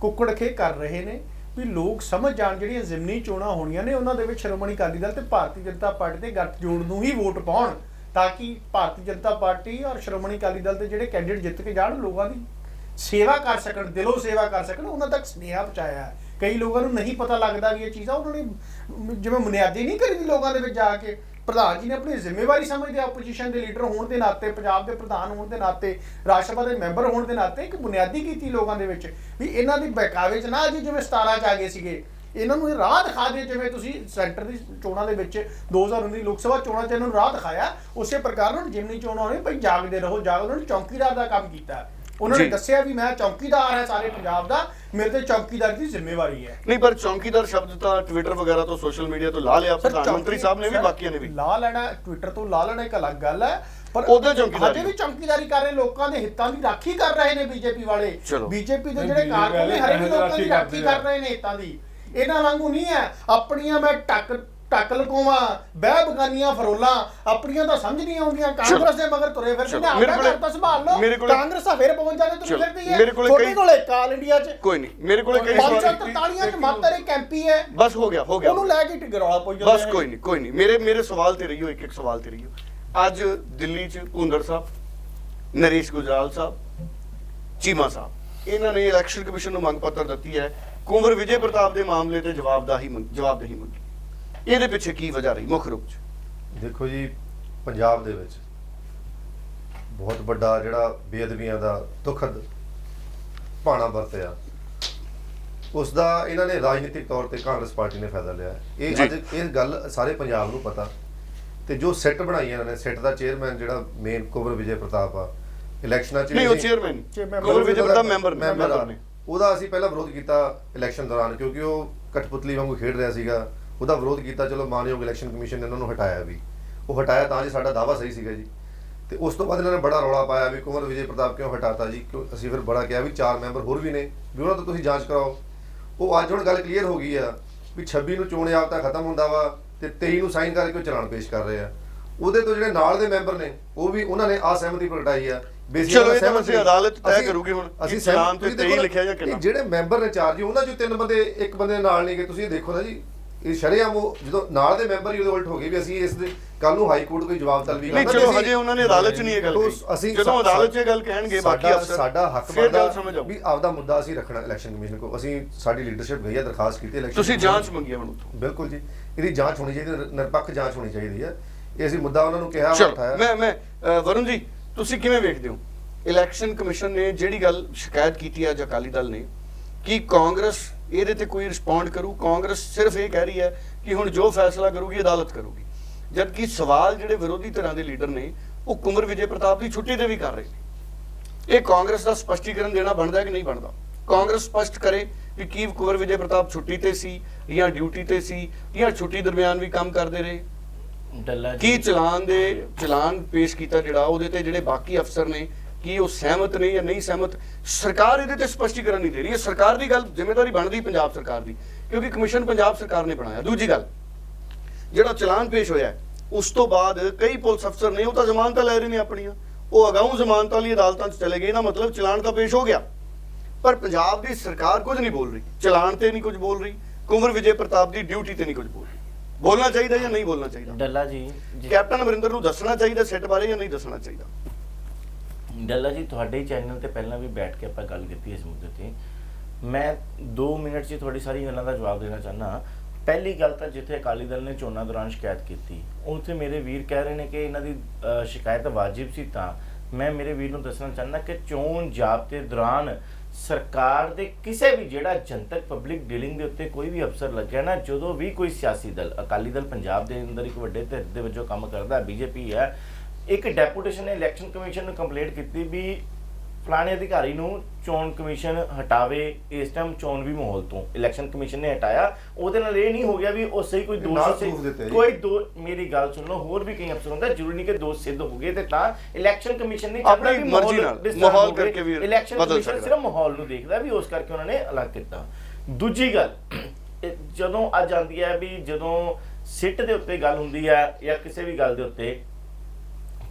ਕੁੱਕੜ ਖੇ ਕਰ ਰਹੇ ਨੇ ਵੀ ਲੋਕ ਸਮਝ ਜਾਣ ਜਿਹੜੀਆਂ ਜ਼ਿਮਨੀ ਚੋਣਾਂ ਹੋਣੀਆਂ ਨੇ ਉਹਨਾਂ ਦੇ ਵਿੱਚ ਸ਼੍ਰੋਮਣੀ ਅਕਾਲੀ ਦਲ ਤੇ ਭਾਰਤੀ ਜਨਤਾ ਪਾਰਟੀ ਦੇ ਗੱਠ ਜੋੜ ਨੂੰ ਹੀ ਵੋਟ ਪਾਉਣ। ਤਾਂ ਕਿ ਭਾਰਤੀ ਜਨਤਾ ਪਾਰਟੀ ਔਰ ਸ਼੍ਰੋਮਣੀ ਅਕਾਲੀ ਦਲ ਦੇ ਜਿਹੜੇ ਕੈਂਡੀਡੇਟ ਜਿੱਤ ਕੇ ਜਾਣ, ਲੋਕਾਂ ਦੀ ਸੇਵਾ ਕਰ ਸਕਣ, ਦਿਲੋਂ ਸੇਵਾ ਕਰ ਸਕਣ, ਉਹਨਾਂ ਤੱਕ ਸਨੇਹਾ ਪਹੁੰਚਾਇਆ ਹੈ। ਕਈ ਲੋਕਾਂ ਨੂੰ ਨਹੀਂ ਪਤਾ ਲੱਗਦਾ ਵੀ ਇਹ ਚੀਜ਼ਾਂ ਉਹਨਾਂ ਨੇ ਜਿਵੇਂ ਬੁਨਿਆਦੀ ਨਹੀਂ ਕਰੀ ਦੀ ਲੋਕਾਂ ਦੇ ਵਿੱਚ ਜਾ ਕੇ। ਪ੍ਰਧਾਨ ਜੀ ਨੇ ਆਪਣੀ ਜ਼ਿੰਮੇਵਾਰੀ ਸਮਝਦੇ ਆਪੋਜੀਸ਼ਨ ਦੇ ਲੀਡਰ ਹੋਣ ਦੇ ਨਾਤੇ, ਪੰਜਾਬ ਦੇ ਪ੍ਰਧਾਨ ਹੋਣ ਦੇ ਨਾਤੇ ਰਾਜ ਸਭਾ ਦੇ ਮੈਂਬਰ ਹੋਣ ਦੇ ਨਾਤੇ ਇੱਕ ਬੁਨਿਆਦੀ ਕੀਤੀ ਲੋਕਾਂ ਦੇ ਵਿੱਚ ਵੀ ਇਹਨਾਂ ਦੀ ਬਹਿਕਾਵੇ 'ਚ ਨਾ ਜੀ, ਜਿਵੇਂ 17 ਚ ਆ ਗਏ ਸੀਗੇ। ਇਹਨਾਂ ਨੂੰ ਇਹ ਰਾਹ ਦਿਖਾ ਦੇ ਜਿਵੇਂ ਤੁਸੀਂ ਸੈਂਟਰ ਦੀ ਚੋਣਾਂ ਦੇ ਵਿੱਚ 2019 ਲੋਕ ਸਭਾ ਚੋਣਾਂ 'ਚ ਇਹਨਾਂ ਨੂੰ ਰਾਹ ਦਿਖਾਇਆ ਉਸੇ ਪ੍ਰਕਾਰ ਨਾਲ ਜਿਮਨੀ ਚੋਣਾਂ ਹੋਣੇ ਭਈ ਜਾਗਦੇ ਰਹੋ ਜਾਗ ਉਹਨਾਂ ਨੇ ਚੌਕੀਦਾਰ ਦਾ ਕੰਮ ਕੀਤਾ। ਉਹਨਾਂ ਨੇ। ਦੱਸਿਆ ਵੀ ਮੈਂ ਚੌਕੀਦਾਰ ਹਾਂ ਸਾਰੇ ਪੰਜਾਬ ਦਾ ਮੇਰੇ ਤੇ ਚੌਕੀਦਾਰ ਦੀ ਜ਼ਿੰਮੇਵਾਰੀ ਹੈ। ਨਹੀਂ ਪਰ ਚੌਂਕੀਦਾਰ ਸ਼ਬਦ ਤਾਂ ਟਵਿੱਟਰ ਵਗੈਰਾ ਤੋਂ ਸੋਸ਼ਲ ਮੀਡੀਆ ਤੋਂ ਲਾ ਲਿਆ ਪ੍ਰਧਾਨ ਮੰਤਰੀ ਸਾਹਿਬ ਨੇ ਵੀ ਬਾਕੀਆਂ ਨੇ ਵੀ। ਲਾ ਲੈਣਾ ਟਵਿੱਟਰ ਤੋਂ ਲਾ ਲੈਣਾ ਇੱਕ ਅਲੱਗ ਗੱਲ ਹੈ ਪਰ ਉਹਦਾ ਚੌਕੀਦਾਰੀ ਹਜੇ ਵੀ ਚੌਕੀਦਾਰੀ ਕਰ ਰਹੇ ਲੋਕਾਂ ਦੇ ਹਿੱਤਾਂ ਦੀ ਰਾਖੀ ਕਰ ਰਹੇ ਨੇ ਬੀਜੇਪੀ ਵਾਲੇ। ਬੀਜੇਪੀ ਦੇ ਜਿਹੜੇ ਕਾਰਕੁਨ ਨੇ ਹਰੇ ਵੀ ਲੋਕਾਂ ਦੀ ਰਾਖੀ ਕਰ ਰਹੇ ਨੇ ਹਿੱਤਾਂ ਦੀ। ਇਹਨਾਂ ਵਾਂਗੂ ਨਹੀਂ ਹੈ। ਆਪਣੀਆਂ ਮੈਂ ਟੱਕ ਟੱਕ ਲਕੋਵਾਂ ਬਹਿ ਬਗਾਨੀਆਂ ਫਰੋਲਾਂ ਆਪਣੀਆਂ ਤਾਂ ਸਮਝ ਨਹੀਂ ਆਉਂਦੀਆਂ। ਕਾਂਗਰਸ ਦੇ ਮਗਰ ਤੁਰੇ ਫਿਰਦੇ ਨੇ ਆਪਣਾ ਘਰ ਤਾਂ ਸੰਭਾਲ ਲਓ। ਕਾਂਗਰਸ ਆ ਫਿਰ ਪਹੁੰਚ ਤੁਰੇ ਚਲੋ, ਫਿਰਦੀ ਹੈ। ਮੇਰੇ ਕੋਲੇ ਕਈ- ਕੋਲੇ ਕਾਲ ਇੰਡੀਆ 'ਚ। ਕੋਈ ਨਹੀਂ ਮੇਰੇ ਕੋਲੇ ਕਈ ਸਵਾਲ 543 'ਚ ਮਾਤਰ ਇੱਕ ਐਮਪੀ ਹੈ। ਬਸ ਹੋ ਗਿਆ ਹੋ ਗਿਆ। ਉਹਨੂੰ ਲੈ ਕੇ ਟਿਗਰੌਲਾ ਪਹੁੰਚ ਜਾਂਦੇ ਬਸ। ਕੋਈ ਨਹੀਂ ਕੋਈ ਨਹੀਂ। ਮੇਰੇ ਮੇਰੇ ਸਵਾਲ ਤੇ ਰਹੀਓ ਇੱਕ ਇੱਕ ਸਵਾਲ ਤੇ ਰਹੀਓ। ਅੱਜ ਦਿੱਲੀ 'ਚ ਭੁੰਦਰ ਸਾਹਿਬ ਨਰੇਸ਼ ਗੁਜਰਾਲ ਸਾਹਿਬ ਚੀਮਾ ਸਾਹਿਬ। ਇਹਨਾਂ ਨੇ ਇਲੈਕਸ਼ਨ ਕਮਿਸ਼ਨ ਨੂੰ ਮੰਗ ਪੱਤਰ ਦਿੱਤੀ ਹੈ। ਕੁੰਵਰ ਵਿਜੇ ਪ੍ਰਤਾਪ ਦੇ ਮਾਮਲੇ ਤੇ ਜਵਾਬਦਾਹੀ ਜਵਾਬਦੇਹੀ ਮੰਗੀ। ਇਹਦੇ ਪਿੱਛੇ ਕੀ ਵਜ੍ਹਾ ਰਹੀ ਮੁੱਖ ਰੂਪ 'ਚ? ਦੇਖੋ ਜੀ ਪੰਜਾਬ ਦੇ ਵਿੱਚ ਬਹੁਤ ਵੱਡਾ ਜਿਹੜਾ ਬੇਅਦਬੀਆਂ ਦਾ ਦੁਖਦ ਭਾਣਾ ਵਰਤਿਆ। ਉਸ ਦਾ ਇਹਨਾਂ ਨੇ ਰਾਜਨੀਤਿਕ ਤੌਰ ਤੇ ਕਾਂਗਰਸ ਪਾਰਟੀ ਨੇ ਫਾਇਦਾ ਲਿਆ। ਇਹ। ਅੱਜ ਇਹ ਗੱਲ ਸਾਰੇ ਪੰਜਾਬ ਨੂੰ ਪਤਾ। ਤੇ ਜੋ ਸਿੱਟ ਬਣਾਈ ਇਹਨਾਂ ਨੇ ਸਿੱਟ ਦਾ ਚੇਅਰਮੈਨ ਜਿਹੜਾ ਮੇਨ ਕੁੰਵਰ ਵਿਜੇ ਪ੍ਰਤਾਪ ਆ ਇਲੈਕਸ਼ਨਾਂ 'ਚ ਨਹੀਂ ਉਹ chairman Kunwar Vijay Pratap member member. ਨੇ। ਉਹਦਾ ਅਸੀਂ ਪਹਿਲਾਂ ਵਿਰੋਧ ਕੀਤਾ ਇਲੈਕਸ਼ਨ ਦੌਰਾਨ, ਕਿਉਂਕਿ ਉਹ ਕਠਪੁਤਲੀ ਵਾਂਗੂ ਖੇਡ ਰਿਹਾ ਸੀਗਾ। ਉਹਦਾ ਵਿਰੋਧ ਕੀਤਾ, ਚਲੋ ਮਾਨਯੋਗ ਇਲੈਕਸ਼ਨ ਕਮਿਸ਼ਨ ਨੇ ਉਹਨਾਂ ਨੂੰ ਹਟਾਇਆ ਵੀ। ਉਹ ਹਟਾਇਆ ਤਾਂ ਜੇ, ਸਾਡਾ ਦਾਵਾ ਸਹੀ ਸੀਗਾ ਜੀ। ਤੇ ਉਸ ਤੋਂ ਬਾਅਦ ਇਹਨਾਂ ਨੇ ਬੜਾ ਰੌਲਾ ਪਾਇਆ ਵੀ ਕੁੰਵਰ ਵਿਜੇ ਪ੍ਰਤਾਪ ਕਿਉਂ ਹਟਾਤਾ ਜੀ? ਕਿਉਂ ਅਸੀਂ ਫਿਰ ਬੜਾ ਕਿਹਾ ਵੀ ਚਾਰ ਮੈਂਬਰ ਹੋਰ ਵੀ ਨੇ, ਵੀ ਉਹਨਾਂ ਤੋਂ ਤੁਸੀਂ ਜਾਂਚ ਕਰਾਓ। ਉਹ ਅੱਜ ਹੁਣ ਗੱਲ ਕਲੀਅਰ ਹੋ ਗਈ ਆ ਵੀ 26 ਨੂੰ ਚੋਣ ਜਾਬਤਾ ਖਤਮ ਹੁੰਦਾ ਵਾ ਤੇ 23 ਨੂੰ ਸਾਈਨ ਕਰਕੇ ਉਹ ਚਲਾਨ ਪੇਸ਼ ਕਰ ਰਹੇ ਆ। ਉਹਦੇ ਤੋਂ ਜਿਹੜੇ ਨਾਲ ਦੇ ਮੈਂਬਰ ਨੇ, ਉਹ ਵੀ ਉਹਨਾਂ ਨੇ ਅਸਹਿਮਤੀ ਪ੍ਰਗਟਾਈ ਆ। ਚਲੋ ਇਹ ਤਾਂ ਨਹੀਂ। ਅਦਾਲਤ ਤੈਅ ਅਸੀਂ- ਕਰੂਗੀ ਹੁਣ ਅਸੀਂ ਸਹਿਮਤ- ਤੇ ਤੁਸੀਂ 23 ਦੇਖੋ ਲਿਖਿਆ ਜਾਂ ਕਿੰਨਾ? ਜਿਹੜੇ ਮੈਂਬਰ ਨੇ ਚਾਰ ਜੀ ਉਹਨਾਂ ਚੋਂ ਤਿੰਨ ਬੰਦੇ ਇੱਕ ਬੰਦੇ ਨਾਲ ਨਹੀਂ ਗਏ। ਤੁਸੀਂ ਇਹ ਦੇਖੋ ਨਾ ਜੀ ਇਹ ਸ਼ਰੇਆਮ ਉਹ ਜਦੋਂ ਨਾਲ ਦੇ ਮੈਂਬਰ ਹੀ ਉਹਦੇ ਉਲਟ ਹੋ ਗਏ ਵੀ ਅਸੀਂ ਇਸ ਦੇ ਕੱਲ ਨੂੰ ਹਾਈ ਕੋਰਟ ਕੋਈ ਜਵਾਬ ਤਲਬੀ ਨਹੀਂ ਕਰਨਾ ਚਲੋ ਤੇ ਹਜੇ ਉਹਨਾਂ ਨੇ ਅਦਾਲਤ 'ਚ ਨਹੀਂ ਇਹ ਗੱਲ ਅਸੀਂ ਜਦੋਂ ਅਦਾਲਤ 'ਚ ਇਹ ਗੱਲ ਕਹਿਣਗੇ ਬਾਕੀ ਅਫਸਰ ਸਾਡਾ ਹੱਕ ਬਣਦਾ ਵੀ ਆਪਦਾ ਮੁੱਦਾ ਅਸੀਂ ਰੱਖਣਾ ਇਲੈਕਸ਼ਨ ਕਮਿਸ਼ਨ ਕੋ ਅਸੀਂ ਸਾਡੀ ਲੀਡਰਸ਼ਿਪ ਗਈ ਹੈ ਦਰਖਾਸਤ ਕੀਤੀ ਇਲੈਕਸ਼ਨ ਤੁਸੀਂ ਜਾਂਚ ਮੰਗੀ ਹੁਣ ਉੱਥੋਂ। ਬਿਲਕੁਲ ਜੀ। ਇਹਦੀ ਜਾਂਚ ਹੋਣੀ ਚਾਹੀਦੀ ਨਿਰ- ਨਿਰਪੱਖ ਜਾਂਚ ਹੋਣੀ ਚਾਹੀਦੀ ਹੈ ਇਹ ਅਸੀਂ ਮੁੱਦਾ ਉਹਨਾਂ ਨੂੰ ਕਿਹਾ ਚਲੋ ਉਠਾਇਆ। ਮੈਂ ਮੈਂ ਵਰੁਣ ਜੀ ਤੁਸੀਂ ਕਿਵੇਂ ਵੇਖਦੇ ਹੋ? ਇਲੈਕਸ਼ਨ ਕਮਿਸ਼ਨ ਨੇ ਜਿਹੜੀ ਗੱਲ ਸ਼ਿਕਾਇਤ ਕੀਤੀ ਹੈ ਅੱਜ ਅਕਾਲੀ ਦਲ ਨੇ, ਕਿ ਕਾਂਗਰਸ ਇਹਦੇ ਤੇ ਕੋਈ ਰਿਸਪੌਂਡ ਕਰੂ? ਕਾਂਗਰਸ ਸਿਰਫ ਇਹ ਕਹਿ ਰਹੀ ਹੈ ਕਿ ਹੁਣ ਜੋ ਫੈਸਲਾ ਕਰੂਗੀ, ਅਦਾਲਤ ਕਰੂਗੀ। ਜਦਕਿ ਸਵਾਲ ਜਿਹੜੇ ਵਿਰੋਧੀ ਧਿਰਾਂ ਦੇ ਲੀਡਰ ਨੇ, ਉਹ ਕੁੰਵਰ ਵਿਜੇ ਪ੍ਰਤਾਪ ਦੀ ਛੁੱਟੀ ਤੇ ਵੀ ਕਰ ਰਹੇ ਨੇ। ਇਹ ਕਾਂਗਰਸ ਦਾ ਸਪਸ਼ਟੀਕਰਨ ਦੇਣਾ ਬਣਦਾ ਕਿ ਨਹੀਂ ਬਣਦਾ? ਕਾਂਗਰਸ ਸਪਸ਼ਟ ਕਰੇ ਕਿ ਕੀ ਕੁੰਵਰ ਵਿਜੇ ਪ੍ਰਤਾਪ ਛੁੱਟੀ ਤੇ ਸੀ ਜਾਂ ਡਿਊਟੀ ਤੇ ਸੀ ਜਾਂ ਛੁੱਟੀ ਦਰਮਿਆਨ ਵੀ ਕੰਮ ਕਰਦੇ ਰਹੇ? ਡੱਲਾ ਕੀ ਚਲਾਨ ਦੇ ਚਲਾਨ ਪੇਸ਼ ਕੀਤਾ ਜਿਹੜਾ ਉਹਦੇ ਤੇ ਜਿਹੜੇ ਬਾਕੀ ਅਫਸਰ ਨੇ ਕੀ ਉਹ ਸਹਿਮਤ ਨੇ ਜਾਂ ਨਹੀਂ ਸਹਿਮਤ? ਸਰਕਾਰ ਇਹਦੇ ਤੇ ਸਪਸ਼ਟੀਕਰਨ ਨਹੀਂ ਦੇ ਰਹੀ। ਹੈ ਸਰਕਾਰ ਦੀ ਗੱਲ ਜ਼ਿੰਮੇਵਾਰੀ ਬਣਦੀ ਪੰਜਾਬ ਸਰਕਾਰ ਦੀ ਕਿਉਂਕਿ ਕਮਿਸ਼ਨ ਪੰਜਾਬ ਸਰਕਾਰ ਨੇ ਬਣਾਇਆ। ਦੂਜੀ ਗੱਲ ਜਿਹੜਾ ਚਲਾਨ ਪੇਸ਼ ਹੋਇਆ ਉਸ ਤੋਂ ਬਾਅਦ ਕਈ ਪੁਲਿਸ ਅਫਸਰ ਨੇ ਉਹ ਤਾਂ ਜ਼ਮਾਨਤਾਂ ਲੈ ਰਹੇ ਨੇ ਆਪਣੀਆਂ। ਉਹ ਅਗਾਊਂ ਜ਼ਮਾਨਤਾਂ ਲਈ ਅਦਾਲਤਾਂ 'ਚ ਚਲੇ ਗਏ। ਇਹਦਾ ਮਤਲਬ ਚਲਾਨ ਤਾਂ ਪੇਸ਼ ਹੋ ਗਿਆ। ਪਰ ਪੰਜਾਬ ਦੀ ਸਰਕਾਰ ਕੁਝ ਨਹੀਂ ਬੋਲ ਰਹੀ। ਚਲਾਨ ਤੇ ਨਹੀਂ ਕੁਝ ਬੋਲ ਰਹੀ। ਕੁੰਵਰ ਵਿਜੇ ਪ੍ਰਤਾਪ ਦੀ ਡਿਊਟੀ ਤੇ ਨਹੀਂ ਕੁਝ ਬੋਲ ਰਹੀ। ਬੋਲਣਾ ਚਾਹੀਦਾ ਜਾਂ ਨਹੀਂ ਬੋਲਣਾ ਚਾਹੀਦਾ? ਡੱਲਾ ਜੀ ਜੀ- ਕੈਪਟਨ ਅਮਰਿੰਦਰ ਨੂੰ ਦੱਸਣਾ ਚਾਹੀਦਾ ਸੈੱਟ ਬਾਰੇ ਜਾਂ ਨਹੀਂ ਦੱਸਣਾ ਚਾਹੀਦਾ? ਡੱਲਾ ਜੀ ਤੁਹਾਡੇ ਚੈਨਲ ਤੇ ਪਹਿਲਾਂ ਵੀ ਬੈਠ ਕੇ ਆਪਾਂ ਗੱਲ ਕੀਤੀ ਇਸ ਮੁੱਦੇ ਤੇ। ਮੈਂ 2 ਮਿੰਟ 'ਚ ਤੁਹਾਡੀ ਸਾਰੀ ਗੱਲਾਂ ਦਾ ਜਵਾਬ ਦੇਣਾ ਚਾਹਨਾ ਪਹਿਲੀ ਗੱਲ ਤਾਂ ਜਿੱਥੇ ਅਕਾਲੀ ਦਲ ਨੇ ਚੋਣਾਂ ਦੌਰਾਨ ਸ਼ਿਕਾਇਤ ਕੀਤੀ ਉੱਥੇ ਮੇਰੇ ਵੀਰ ਕਹਿ ਰਹੇ ਨੇ ਕਿ ਇਹਨਾਂ ਦੀ ਅ, ਸ਼ਿਕਾਇਤ ਵਾਜਿਬ ਸੀ ਤਾਂ ਮੈਂ ਮੇਰੇ ਵੀਰ ਨੂੰ ਦੱਸਣਾ ਚਾਹੁੰਦਾ ਕਿ ਚੋਣ ਜਾਬਤੇ ਦੌਰਾਨ ਸਰਕਾਰ ਦੇ ਕਿਸੇ ਵੀ ਜਿਹੜਾ ਜਨਤਕ ਪਬਲਿਕ ਡੀਲਿੰਗ ਦੇ ਉੱਤੇ ਕੋਈ ਵੀ ਅਫਸਰ ਲੱਗਿਆ ਨਾ, ਜਦੋਂ ਵੀ ਕੋਈ ਸਿਆਸੀ ਦਲ, ਅਕਾਲੀ ਦਲ ਪੰਜਾਬ ਦੇ ਅੰਦਰ ਇੱਕ ਵੱਡੇ ਧਿਰ ਦੇ ਵਜੋਂ ਕੰਮ ਕਰਦਾ, ਬੀਜੇਪੀ ਹੈ, ਇੱਕ ਡੈਪੂਟੇਸ਼ਨ ਨੇ ਇਲੈਕਸ਼ਨ ਕਮਿਸ਼ਨ ਨੂੰ ਕੰਪਲੇਂਟ ਕੀਤੀ ਵੀ ਫਲਾਣੇ ਅਧਿਕਾਰੀ ਨੂੰ ਚੋਣ ਕਮਿਸ਼ਨ ਹਟਾਵੇ ਇਸ ਟਾਈਮ ਚੋਣ ਵੀ ਮਾਹੌਲ ਤੋਂ ਇਲੈਕਸ਼ਨ ਕਮਿਸ਼ਨ ਨੇ ਹਟਾਇਆ ਉਹਦੇ ਨਾਲ ਇਹ ਨਹੀਂ ਹੋ ਗਿਆ ਵੀ ਉਹ ਸਹੀ ਕੋਈ ਦੋਸ਼। ਕੋਈ ਦੋ ਮੇਰੀ ਗੱਲ ਸੁਣ ਲਓ ਹੋਰ ਵੀ ਕਈ ਅਫਸਰ ਹੁੰਦਾ ਜ਼ਰੂਰੀ ਨਹੀਂ ਕਿ ਦੋਸ਼ ਸਿੱਧ ਹੋ ਗਏ ਤੇ ਤਾਂ ਇਲੈਕਸ਼ਨ ਕਮਿਸ਼ਨ ਨੇ ਆਪਣੀ ਮਰਜ਼ੀ ਨਾਲ, ਮਾਹੌਲ ਕਰਕੇ ਵੀ ਇਲੈਕਸ਼ਨ ਕਮਿਸ਼ਨ। ਸਿਰਫ ਮਾਹੌਲ ਨੂੰ ਦੇਖਦਾ ਵੀ ਉਸ ਕਰਕੇ ਉਹਨਾਂ ਨੇ ਅਲੱਗ ਕੀਤਾ ਦੂਜੀ ਗੱਲ ਜਦੋਂ ਅੱਜ ਆਉਂਦੀ ਹੈ ਵੀ ਜਦੋਂ ਸਿੱਟ ਦੇ ਉੱਤੇ ਗੱਲ ਹੁੰਦੀ ਹੈ ਜਾਂ ਕਿਸੇ ਵੀ ਗੱਲ ਦੇ ਉੱਤੇ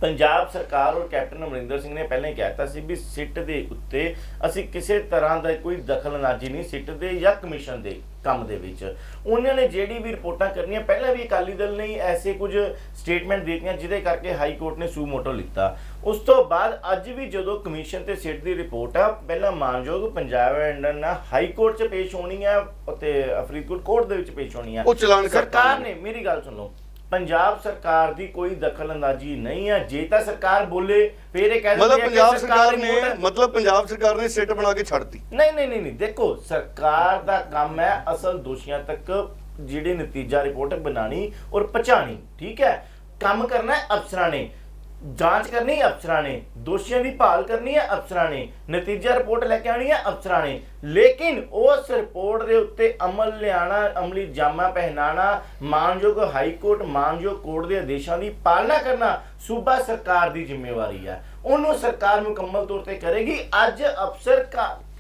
ਪੰਜਾਬ ਸਰਕਾਰ ਔਰ ਕੈਪਟਨ ਅਮਰਿੰਦਰ ਸਿੰਘ ਨੇ ਪਹਿਲਾਂ ਹੀ ਕਹਿਤਾ ਸੀ ਵੀ ਸਿੱਟ ਦੇ ਉੱਤੇ ਅਸੀਂ ਕਿਸੇ ਤਰ੍ਹਾਂ ਦਾ ਕੋਈ ਦਖਲਅੰਦਾਜ਼ੀ ਨਹੀਂ ਸਿੱਟ ਦੇ ਜਾਂ ਕਮਿਸ਼ਨ ਦੇ ਕੰਮ ਦੇ ਵਿੱਚ। ਉਹਨਾਂ ਨੇ ਜਿਹੜੀ ਵੀ ਰਿਪੋਰਟਾਂ ਕਰਨੀਆਂ ਪਹਿਲਾਂ ਵੀ ਅਕਾਲੀ ਦਲ ਨੇ ਐਸੇ ਕੁਝ ਸਟੇਟਮੈਂਟ ਦਿੱਤੀਆਂ ਜਿਹਦੇ ਕਰਕੇ ਹਾਈ ਕੋਰਟ ਨੇ ਸੂ ਮੋਟੋ ਲਿੱਤਾ। ਉਸ ਤੋਂ ਬਾਅਦ ਅੱਜ ਵੀ ਜਦੋਂ ਕਮਿਸ਼ਨ ਤੇ ਸਿੱਟ ਦੀ ਰਿਪੋਰਟ ਆ ਪਹਿਲਾਂ ਮਾਨਯੋਗ ਪੰਜਾਬ ਐਂਡ ਨਾ ਹਾਈ ਕੋਰਟ 'ਚ ਪੇਸ਼ ਹੋਣੀ ਆ ਅਤੇ ਫਰੀਦਕੋਟ ਕੋਰਟ ਦੇ ਵਿੱਚ ਪੇਸ਼ ਹੋਣੀ ਆ। ਉਹ ਚਲਾਨ ਕਰ ਸਰਕਾਰ ਨੇ ਮੇਰੀ ਗੱਲ ਸੁਣੋ। ਪੰਜਾਬ ਸਰਕਾਰ ਦੀ ਕੋਈ ਦਖਲਅੰਦਾਜ਼ੀ ਨਹੀਂ ਹੈ। ਜੇ ਤਾਂ ਸਰਕਾਰ ਬੋਲੇ ਫਿਰ ਇਹ ਕਹਿ ਦਿੰਦੇ ਕਿ ਪੰਜਾਬ ਸਰਕਾਰ ਨੇ ਮਤਲਬ ਪੰਜਾਬ ਸਰਕਾਰ ਨੇ ਸਿੱਟ ਬਣਾ ਕੇ ਛੱਡਤੀ। ਨਹੀਂ ਨਹੀਂ ਨਹੀਂ ਨਹੀਂ ਦੇਖੋ ਸਰਕਾਰ ਦਾ ਕੰਮ ਹੈ ਅਸਲ ਦੋਸ਼ੀਆਂ ਤੱਕ ਜਿਹੜੇ ਨਤੀਜਾ ਰਿਪੋਰਟ ਬਣਾਣੀ ਔਰ ਪਹੁੰਚਾਣੀ ਠੀਕ ਹੈ? ਕੰਮ ਕਰਨਾ ਹੈ ਅਫਸਰਾਂ ਨੇ। ਜਾਂਚ ਕਰਨੀ ਹੈ ਅਫਸਰਾਂ ਨੇ, ਦੋਸ਼ੀਆਂ ਦੀ ਭਾਲ ਕਰਨੀ ਹੈ ਅਫਸਰਾਂ ਨੇ, ਨਤੀਜਾ ਰਿਪੋਰਟ ਲੈ ਕੇ ਆਣੀ ਹੈ ਅਫਸਰਾਂ ਨੇ। ਲੇਕਿਨ ਉਸ ਰਿਪੋਰਟ ਦੇ ਉੱਤੇ ਅਮਲ ਲਿਆਣਾ, ਅਮਲੀ ਜਾਮਾ ਪਹਿਨਾਣਾ, ਮਾਨਯੋਗ ਹਾਈ ਕੋਰਟ, ਮਾਨਯੋਗ ਕੋਰਟ ਦੇ ਆਦੇਸ਼ਾਂ ਦੀ ਪਾਲਣਾ ਕਰਨਾ ਸੂਬਾ ਸਰਕਾਰ ਦੀ ਜ਼ਿੰਮੇਵਾਰੀ ਹੈ। ਉਹਨੂੰ ਸਰਕਾਰ ਮੁਕੰਮਲ ਤੌਰ ਤੇ ਕਰੇਗੀ। ਅੱਜ ਅਫਸਰ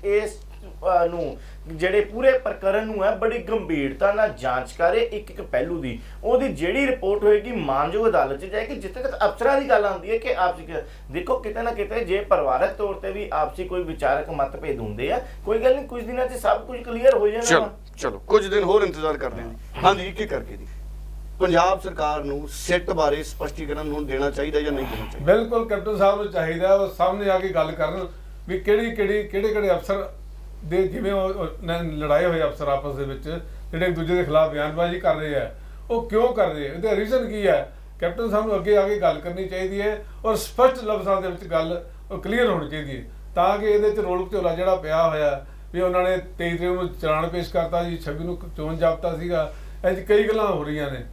ਇਸ ਅਹ, ਨੂੰ ਜਿਹੜੇ ਪੂਰੇ ਪ੍ਰਕਰਨ ਨੂੰ ਹੈ ਬੜੀ ਗੰਭੀਰਤਾ ਨਾਲ ਜਾਂਚ ਕਰੇ ਇੱਕ ਇੱਕ ਪਹਿਲੂ ਦੀ ਉਹਦੀ ਜਿਹੜੀ ਰਿਪੋਰਟ ਹੋਏਗੀ ਮਾਨਯੋਗ ਅਦਾਲਤ 'ਚ ਜਾਏਗੀ ਜਿੱਥੇ ਤੱਕ ਅਫਸਰਾਂ ਦੀ ਗੱਲ ਆਉਂਦੀ ਹੈ ਕਿ ਆਪਸੀ ਕ- ਦੇਖੋ ਕਿਤੇ ਨਾ ਕਿਤੇ ਜੇ ਪਰਿਵਾਰਕ ਤੌਰ ਤੇ ਵੀ ਆਪਸੀ ਕੋਈ ਵਿਚਾਰਕ ਮਤਭੇਦ ਹੁੰਦੇ ਆ ਕੋਈ ਗੱਲ ਨਹੀਂ ਕੁਝ ਦਿਨਾਂ 'ਚ ਸਭ ਕੁਝ ਕਲੀਅਰ ਹੋ ਜਾਣਾ ਚਲੋ ਵਾ। ਚਲੋ ਕੁਝ ਦਿਨ ਹੋਰ ਇੰਤਜ਼ਾਰ ਕਰਦੇ ਹਾਂ। ਹਾਂਜੀ ਇੱਕ ਇੱਕ ਕਰਕੇ ਜੀ ਪੰਜਾਬ ਸਰਕਾਰ ਨੂੰ ਸਿੱਟ ਬਾਰੇ ਸਪਸ਼ਟੀਕਰਨ ਹੁਣ ਦੇਣਾ ਚਾਹੀਦਾ ਜਾਂ ਨਹੀਂ ਦੇਣਾ ਚਾਹੀਦਾ ਬਿਲਕੁਲ ਕੈਪਟਨ ਸਾਹਿਬ ਨੂੰ ਚਾਹੀਦਾ ਉਹ ਸਾਹਮਣੇ ਆ ਕੇ ਗੱਲ ਕਰਨ ਵੀ ਕਿਹੜੀ ਕਿਹੜੀ ਕਿਹੜੇ ਕਿਹੜੇ ਅਫਸਰ ਦੇ ਜਿਵੇਂ ਉਹ- ਉਹ ਨ- ਲੜਾਏ ਹੋਏ ਅਫਸਰ ਆਪਸ ਦੇ ਵਿੱਚ ਜਿਹੜੇ ਇੱਕ ਦੂਜੇ ਦੇ ਖਿਲਾਫ ਬਿਆਨਬਾਜ਼ੀ ਕਰ ਰਹੇ ਆ ਉਹ ਕਿਉਂ ਕਰ ਰਹੇ ਆ? ਇਹਦਾ ਰੀਜ਼ਨ ਕੀ ਹੈ ਕੈਪਟਨ ਸਾਹਿਬ ਨੂੰ ਅੱਗੇ ਆ ਕੇ ਗੱਲ ਕਰਨੀ ਚਾਹੀਦੀ ਹੈ ਔਰ ਸਪਸ਼ਟ ਲਫ਼ਜ਼ਾਂ ਦੇ ਵਿੱਚ ਗੱਲ ਕਲੀਅਰ ਹੋਣੀ ਚਾਹੀਦੀ ਹੈ ਤਾਂ ਕਿ ਇਹਦੇ ਚ ਰੋਲ ਝੋਲਾ ਜਿਹੜਾ ਪਿਆ ਹੋਇਆ ਵੀ ਉਹਨਾਂ ਨੇ 23 ਤਰੀਕ ਨੂੰ ਚਲਾਨ ਪੇਸ਼ ਕਰਤਾ ਜੀ 26 ਨੂੰ ਚੋਣ ਜਾਬਤਾ ਸੀਗਾ ਇਹ 'ਚ ਕਈ ਗੱਲਾਂ ਹੋ ਰਹੀਆਂ ਨੇ।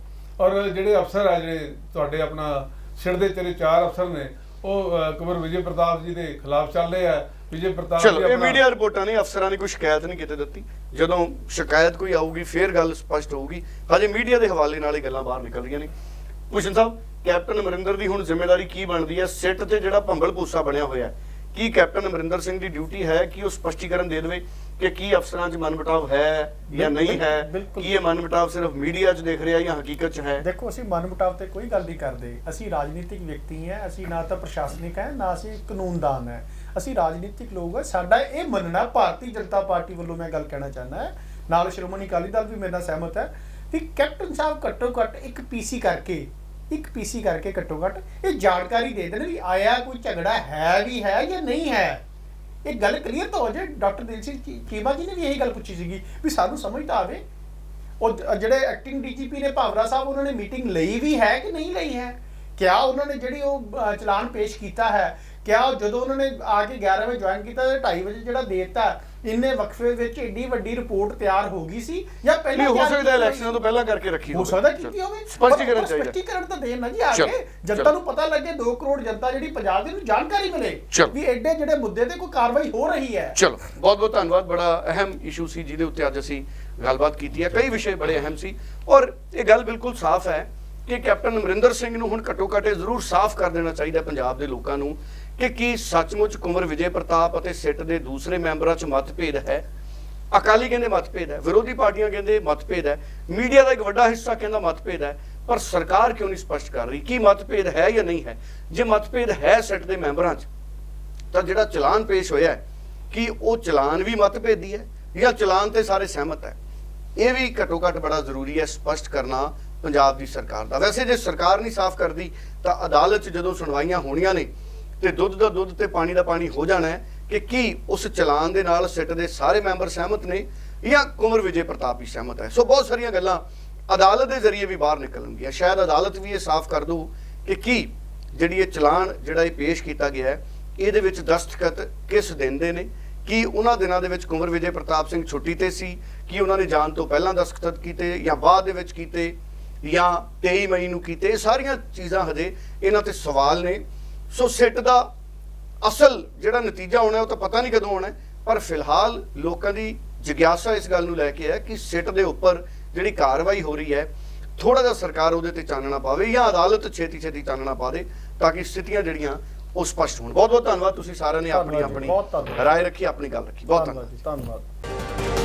ਔਰ ਜਿਹੜੇ ਅਫਸਰ ਆ ਜਿਹੜੇ ਤੁਹਾਡੇ ਆਪਣਾ ਸਿਰ ਦੇ ਤੇਰੇ ਚਾਰ ਅਫਸਰ ਨੇ ਉਹ ਅਹ, ਕੁੰਵਰ ਵਿਜੇ ਪ੍ਰਤਾਪ ਜੀ ਦੇ ਖਿਲਾਫ ਚੱਲ ਰਹੇ ਆ ਪ੍ਰਤਾਪ ਚਲੋ ਇਹ ਆਪਣਾ- ਮੀਡੀਆ ਰਿਪੋਰਟਾਂ ਨੇ ਅਫਸਰਾਂ ਨੇ ਕੋਈ ਸ਼ਿਕਾਇਤ ਨਹੀਂ ਕਿਤੇ ਦਿੱਤੀ। ਜਦੋਂ ਸ਼ਿਕਾਇਤ ਕੋਈ ਆਊਗੀ ਫੇਰ ਗੱਲ ਸਪਸ਼ਟ ਹੋਊਗੀ। ਹਜੇ ਮੀਡੀਆ ਦੇ ਹਵਾਲੇ ਨਾਲ ਹੀ ਗੱਲਾਂ ਬਾਹਰ ਨਿਕਲ ਰਹੀਆਂ ਨੇ। ਭੂਸ਼ਣ ਸਾਹਿਬ ਕੈਪਟਨ ਅਮਰਿੰਦਰ ਦੀ ਹੁਣ ਜ਼ਿੰਮੇਵਾਰੀ ਕੀ ਬਣਦੀ ਹੈ? ਸਿੱਟ ਤੇ ਜਿਹੜਾ ਭੰਬਲ ਭੂਸਾ ਬਣਿਆ ਹੋਇਆ ਹੈ ਕੀ ਕੈਪਟਨ ਅਮਰਿੰਦਰ ਸਿੰਘ ਦੀ ਡਿਊਟੀ ਹੈ ਕਿ ਉਹ ਸਪਸ਼ਟੀਕਰਨ ਦੇ ਦੇਵੇ? ਕਿ ਕੀ ਅਫਸਰਾਂ 'ਚ ਮਨਮਟਾਵ ਹੈ ਜਾਂ ਨਹੀਂ ਹੈ। ਕੀ ਇਹ ਮਨਮਟਾਵ ਸਿਰਫ ਮੀਡੀਆ 'ਚ ਦੇਖ ਰਿਹਾ ਜਾਂ ਹਕੀਕਤ 'ਚ ਹੈ? ਦੇਖੋ ਅਸੀਂ ਮਨਮੁਟਾਵ ਤੇ ਕੋਈ ਗੱਲ ਨਹੀਂ ਕਰਦੇ। ਅਸੀਂ ਰਾਜਨੀਤਿਕ ਵਿਅਕਤੀ ਹਾਂ ਅਸੀਂ ਨਾ ਤਾਂ ਪ੍ਰਸ਼ਾਸਨਿਕ ਹੈ ਨਾ ਅਸੀਂ ਕਾਨੂੰਨਦਾਨ ਹੈ। ਅਸੀਂ ਰਾਜਨੀਤਿਕ ਲੋਕ ਹਾਂ। ਸਾਡਾ ਇਹ ਮੰਨਣਾ ਭਾਰਤੀ ਜਨਤਾ ਪਾਰਟੀ ਵੱਲੋਂ ਮੈਂ ਗੱਲ ਕਹਿਣਾ ਚਾਹੁੰਦਾ ਹੈ। ਨਾਲ ਸ਼੍ਰੋਮਣੀ ਅਕਾਲੀ ਦਲ ਵੀ ਮੇਰੇ ਨਾਲ ਸਹਿਮਤ ਹੈ ਕਿ ਕੈਪਟਨ ਸਾਹਿਬ ਘੱਟੋ ਘੱਟ ਇੱਕ ਪੀਸੀ ਕਰਕੇ ਇੱਕ ਪੀਸੀ ਕਰਕੇ ਘੱਟੋ ਘੱਟ ਇਹ ਜਾਣਕਾਰੀ ਦੇ ਦੇਣ ਵੀ ਆਇਆ ਕੋਈ ਝਗੜਾ ਹੈ ਵੀ ਹੈ ਜਾਂ ਨਹੀਂ ਹੈ। ਇਹ ਗੱਲ ਕਲੀਅਰ ਤਾਂ ਹੋ ਜਾਏ ਡਾਕਟਰ ਦਿਲ ਸਿੰਘ ਚੀ- ਜੀ ਨੇ ਵੀ ਇਹੀ ਗੱਲ ਪੁੱਛੀ ਸੀਗੀ ਵੀ ਸਾਨੂੰ ਸਮਝ ਤਾਂ ਆਵੇ। ਉਹ ਜਿਹੜੇ ਐਕਟਿੰਗ ਡੀਜੀਪੀ ਨੇ ਭਾਵਰਾ ਸਾਹਿਬ, ਉਹਨਾਂ ਨੇ ਮੀਟਿੰਗ ਲਈ ਵੀ ਹੈ ਕਿ ਨਹੀਂ ਲਈ ਹੈ? ਕਿਆ ਉਹਨਾਂ ਨੇ ਜਿਹੜੀ ਉਹ ਚਲਾਨ ਪੇਸ਼ ਕੀਤਾ ਹੈ? ਕਿਆ ਉਹ ਜਦੋਂ ਉਹਨਾਂ ਨੇ ਆ ਕੇ 11 ਵਜੇ ਜੁਆਇਨ ਕੀਤਾ ਤੇ 2:30 ਵਜੇ ਜਿਹੜਾ ਦੇ ਦਿੱਤਾ ਇੰਨੇ ਵਕਫੇ ਵਿੱਚ ਏਡੀ ਵੱਡੀ ਰਿਪੋਰਟ ਤਿਆਰ ਹੋ ਗਈ ਸੀ ਜਾਂ ਪਹਿਲਾਂ ਹੋ ਸਕਦਾ ਇਲੈਕਸ਼ਨਾਂ ਤੋਂ ਪਹਿਲਾਂ ਕਰਕੇ ਰੱਖੀ ਹੋ। ਸਕਦਾ ਕੀਤੀ ਹੋਵੇ ਸਪਸ਼ਟੀਕਰਨ ਚਾਹੀਦਾ। ਸਪਸ਼ਟੀਕਰਨ ਤਾਂ ਦੇਣ ਨਾ ਜੀ ਆ ਕੇ ਜਨਤਾ। ਨੂੰ ਪਤਾ ਲੱਗੇ 2 ਕਰੋੜ ਜਨਤਾ ਜਿਹੜੀ ਪੰਜਾਬ ਦੀ ਨੂੰ ਜਾਣਕਾਰੀ ਮਿਲੇ। ਵੀ ਐਡੇ ਜਿਹੜੇ ਮੁੱਦੇ ਤੇ ਕੋਈ ਕਾਰਵਾਈ ਹੋ ਰਹੀ ਹੈ। ਚਲੋ ਬਹੁਤ ਬਹੁਤ ਧੰਨਵਾਦ। ਬੜਾ ਅਹਿਮ ਇਸ਼ੂ ਸੀ ਜਿਹਦੇ ਉੱਤੇ ਅੱਜ ਅਸੀਂ ਗੱਲਬਾਤ ਕੀਤੀ ਹੈ। ਕਈ ਵਿਸ਼ੇ ਬੜੇ ਅਹਿਮ ਸੀ। ਔਰ ਇਹ ਗੱਲ ਬਿਲਕੁਲ ਸਾਫ਼ ਹੈ ਕਿ ਕੈਪਟਨ ਅਮਰਿੰਦਰ ਸਿੰਘ ਨੂੰ ਹੁਣ ਘੱਟੋ ਘੱਟ ਜ਼ਰੂਰ ਸਾਫ਼ ਕਰ ਦੇਣਾ ਚਾਹੀਦਾ ਪੰਜਾਬ ਦੇ ਲੋਕਾਂ ਨੂੰ ਕਿ ਕੀ ਸੱਚਮੁੱਚ ਕੁੰਵਰ ਵਿਜੇ ਪ੍ਰਤਾਪ ਅਤੇ ਸਿੱਟ ਦੇ ਦੂਸਰੇ ਮੈਂਬਰਾਂ 'ਚ ਮਤਭੇਦ ਹੈ? ਅਕਾਲੀ ਕਹਿੰਦੇ ਮਤਭੇਦ ਹੈ, ਵਿਰੋਧੀ ਪਾਰਟੀਆਂ ਕਹਿੰਦੇ ਮਤਭੇਦ ਹੈ, ਮੀਡੀਆ ਦਾ ਇੱਕ ਵੱਡਾ ਹਿੱਸਾ ਕਹਿੰਦਾ ਮਤਭੇਦ ਹੈ, ਪਰ ਸਰਕਾਰ ਕਿਉਂ ਨਹੀਂ ਸਪਸ਼ਟ ਕਰ ਰਹੀ? ਕੀ ਮਤਭੇਦ ਹੈ ਜਾਂ ਨਹੀਂ ਹੈ? ਜੇ ਮਤਭੇਦ ਹੈ ਸਿੱਟ ਦੇ ਮੈਂਬਰਾਂ 'ਚ, ਤਾਂ ਜਿਹੜਾ ਚਲਾਨ ਪੇਸ਼ ਹੋਇਆ ਕਿ ਉਹ ਚਲਾਨ ਵੀ ਮਤਭੇਦੀ ਹੈ ਜਾਂ ਚਲਾਨ ਤੇ ਸਾਰੇ ਸਹਿਮਤ ਹੈ? ਇਹ ਵੀ ਘੱਟੋ ਘੱਟ ਬੜਾ ਜ਼ਰੂਰੀ ਹੈ ਸਪਸ਼ਟ ਕਰਨਾ ਪੰਜਾਬ ਦੀ ਸਰਕਾਰ ਦਾ। ਵੈਸੇ ਜੇ ਸਰਕਾਰ ਨਹੀਂ ਸਾਫ਼ ਕਰਦੀ, ਤਾਂ ਅਦਾਲਤ 'ਚ ਜਦੋਂ ਸੁਣਵਾਈਆਂ ਹੋਣੀਆਂ ਨੇ ਤੇ ਦੁੱਧ ਦਾ ਦੁੱਧ ਤੇ ਪਾਣੀ ਦਾ ਪਾਣੀ ਹੋ ਜਾਣਾ ਹੈ ਕਿ ਕੀ ਉਸ ਚਲਾਨ ਦੇ ਨਾਲ ਸਿੱਟ ਦੇ ਸਾਰੇ ਮੈਂਬਰ ਸਹਿਮਤ ਨੇ ਜਾਂ ਕੁਮਰ ਵਿਜੇ ਪ੍ਰਤਾਪ ਵੀ ਸਹਿਮਤ ਹੈ। ਸੋ ਬਹੁਤ ਸਾਰੀਆਂ ਗੱਲਾਂ ਅਦਾਲਤ ਦੇ ਜ਼ਰੀਏ ਵੀ ਬਾਹਰ ਨਿਕਲਣਗੀਆਂ। ਸ਼ਾਇਦ ਅਦਾਲਤ ਵੀ ਇਹ ਸਾਫ਼ ਕਰ ਦੂ ਕਿ ਕੀ ਜਿਹੜੀ ਇਹ ਚਲਾਨ, ਜਿਹੜਾ ਇਹ ਪੇਸ਼ ਕੀਤਾ ਗਿਆ ਹੈ, ਇਹਦੇ ਵਿੱਚ ਦਸਤਖਤ ਕਿਸ ਦਿਨ ਦੇ ਨੇ? ਕੀ ਉਹਨਾਂ ਦਿਨਾਂ ਦੇ ਵਿੱਚ ਕੁੰਵਰ ਵਿਜੇ ਪ੍ਰਤਾਪ ਸਿੰਘ ਛੁੱਟੀ ਤੇ ਸੀ? ਕੀ ਉਹਨਾਂ ਨੇ ਜਾਣ ਤੋਂ ਪਹਿਲਾਂ ਦਸਤਖਤ ਕੀਤੇ ਜਾਂ ਬਾਅਦ ਦੇ ਵਿੱਚ ਕੀਤੇ ਜਾਂ 23 ਮਈ ਨੂੰ ਕੀਤੇ? ਇਹ ਸਾਰੀਆਂ ਚੀਜ਼ਾਂ ਹਜੇ ਇਹਨਾਂ ਤੇ ਸਵਾਲ ਨੇ। ਸੋ ਸਿੱਟ ਦਾ ਅਸਲ ਜਿਹੜਾ ਨਤੀਜਾ ਹੋਣਾ ਉਹ ਤਾਂ ਪਤਾ ਨਹੀਂ ਕਦੋਂ ਹੋਣਾ ਹੈ, ਪਰ ਫਿਲਹਾਲ ਲੋਕਾਂ ਦੀ ਜਿਗਿਆਸਾ ਇਸ ਗੱਲ ਨੂੰ ਲੈ ਕੇ ਹੈ ਕਿ ਸਿੱਟ ਦੇ ਉੱਪਰ ਜਿਹੜੀ ਕਾਰਵਾਈ ਹੋ ਰਹੀ ਹੈ ਥੋੜਾ ਜਿਹਾ ਸਰਕਾਰ ਉਹਦੇ ਤੇ ਚਾਨਣਾ ਪਾਵੇ ਜਾਂ ਅਦਾਲਤ ਛੇਤੀ ਛੇਤੀ ਚਾਨਣਾ ਪਾ ਦੇ ਤਾਂ ਕਿ ਸਥਿਤੀਆਂ ਜਿਹੜੀਆਂ ਉਹ ਸਪਸ਼ਟ ਹੋਣ। ਬਹੁਤ ਬਹੁਤ ਧੰਨਵਾਦ ਤੁਸੀਂ ਸਾਰਿਆਂ ਨੇ ਆਪਣੀ ਆਪਣੀ। ਰਾਏ ਰੱਖੀ ਆਪਣੀ ਗੱਲ ਰੱਖੀ। ਬਹੁਤ ਧੰਨਵਾਦ। ਧੰਨਵਾਦ।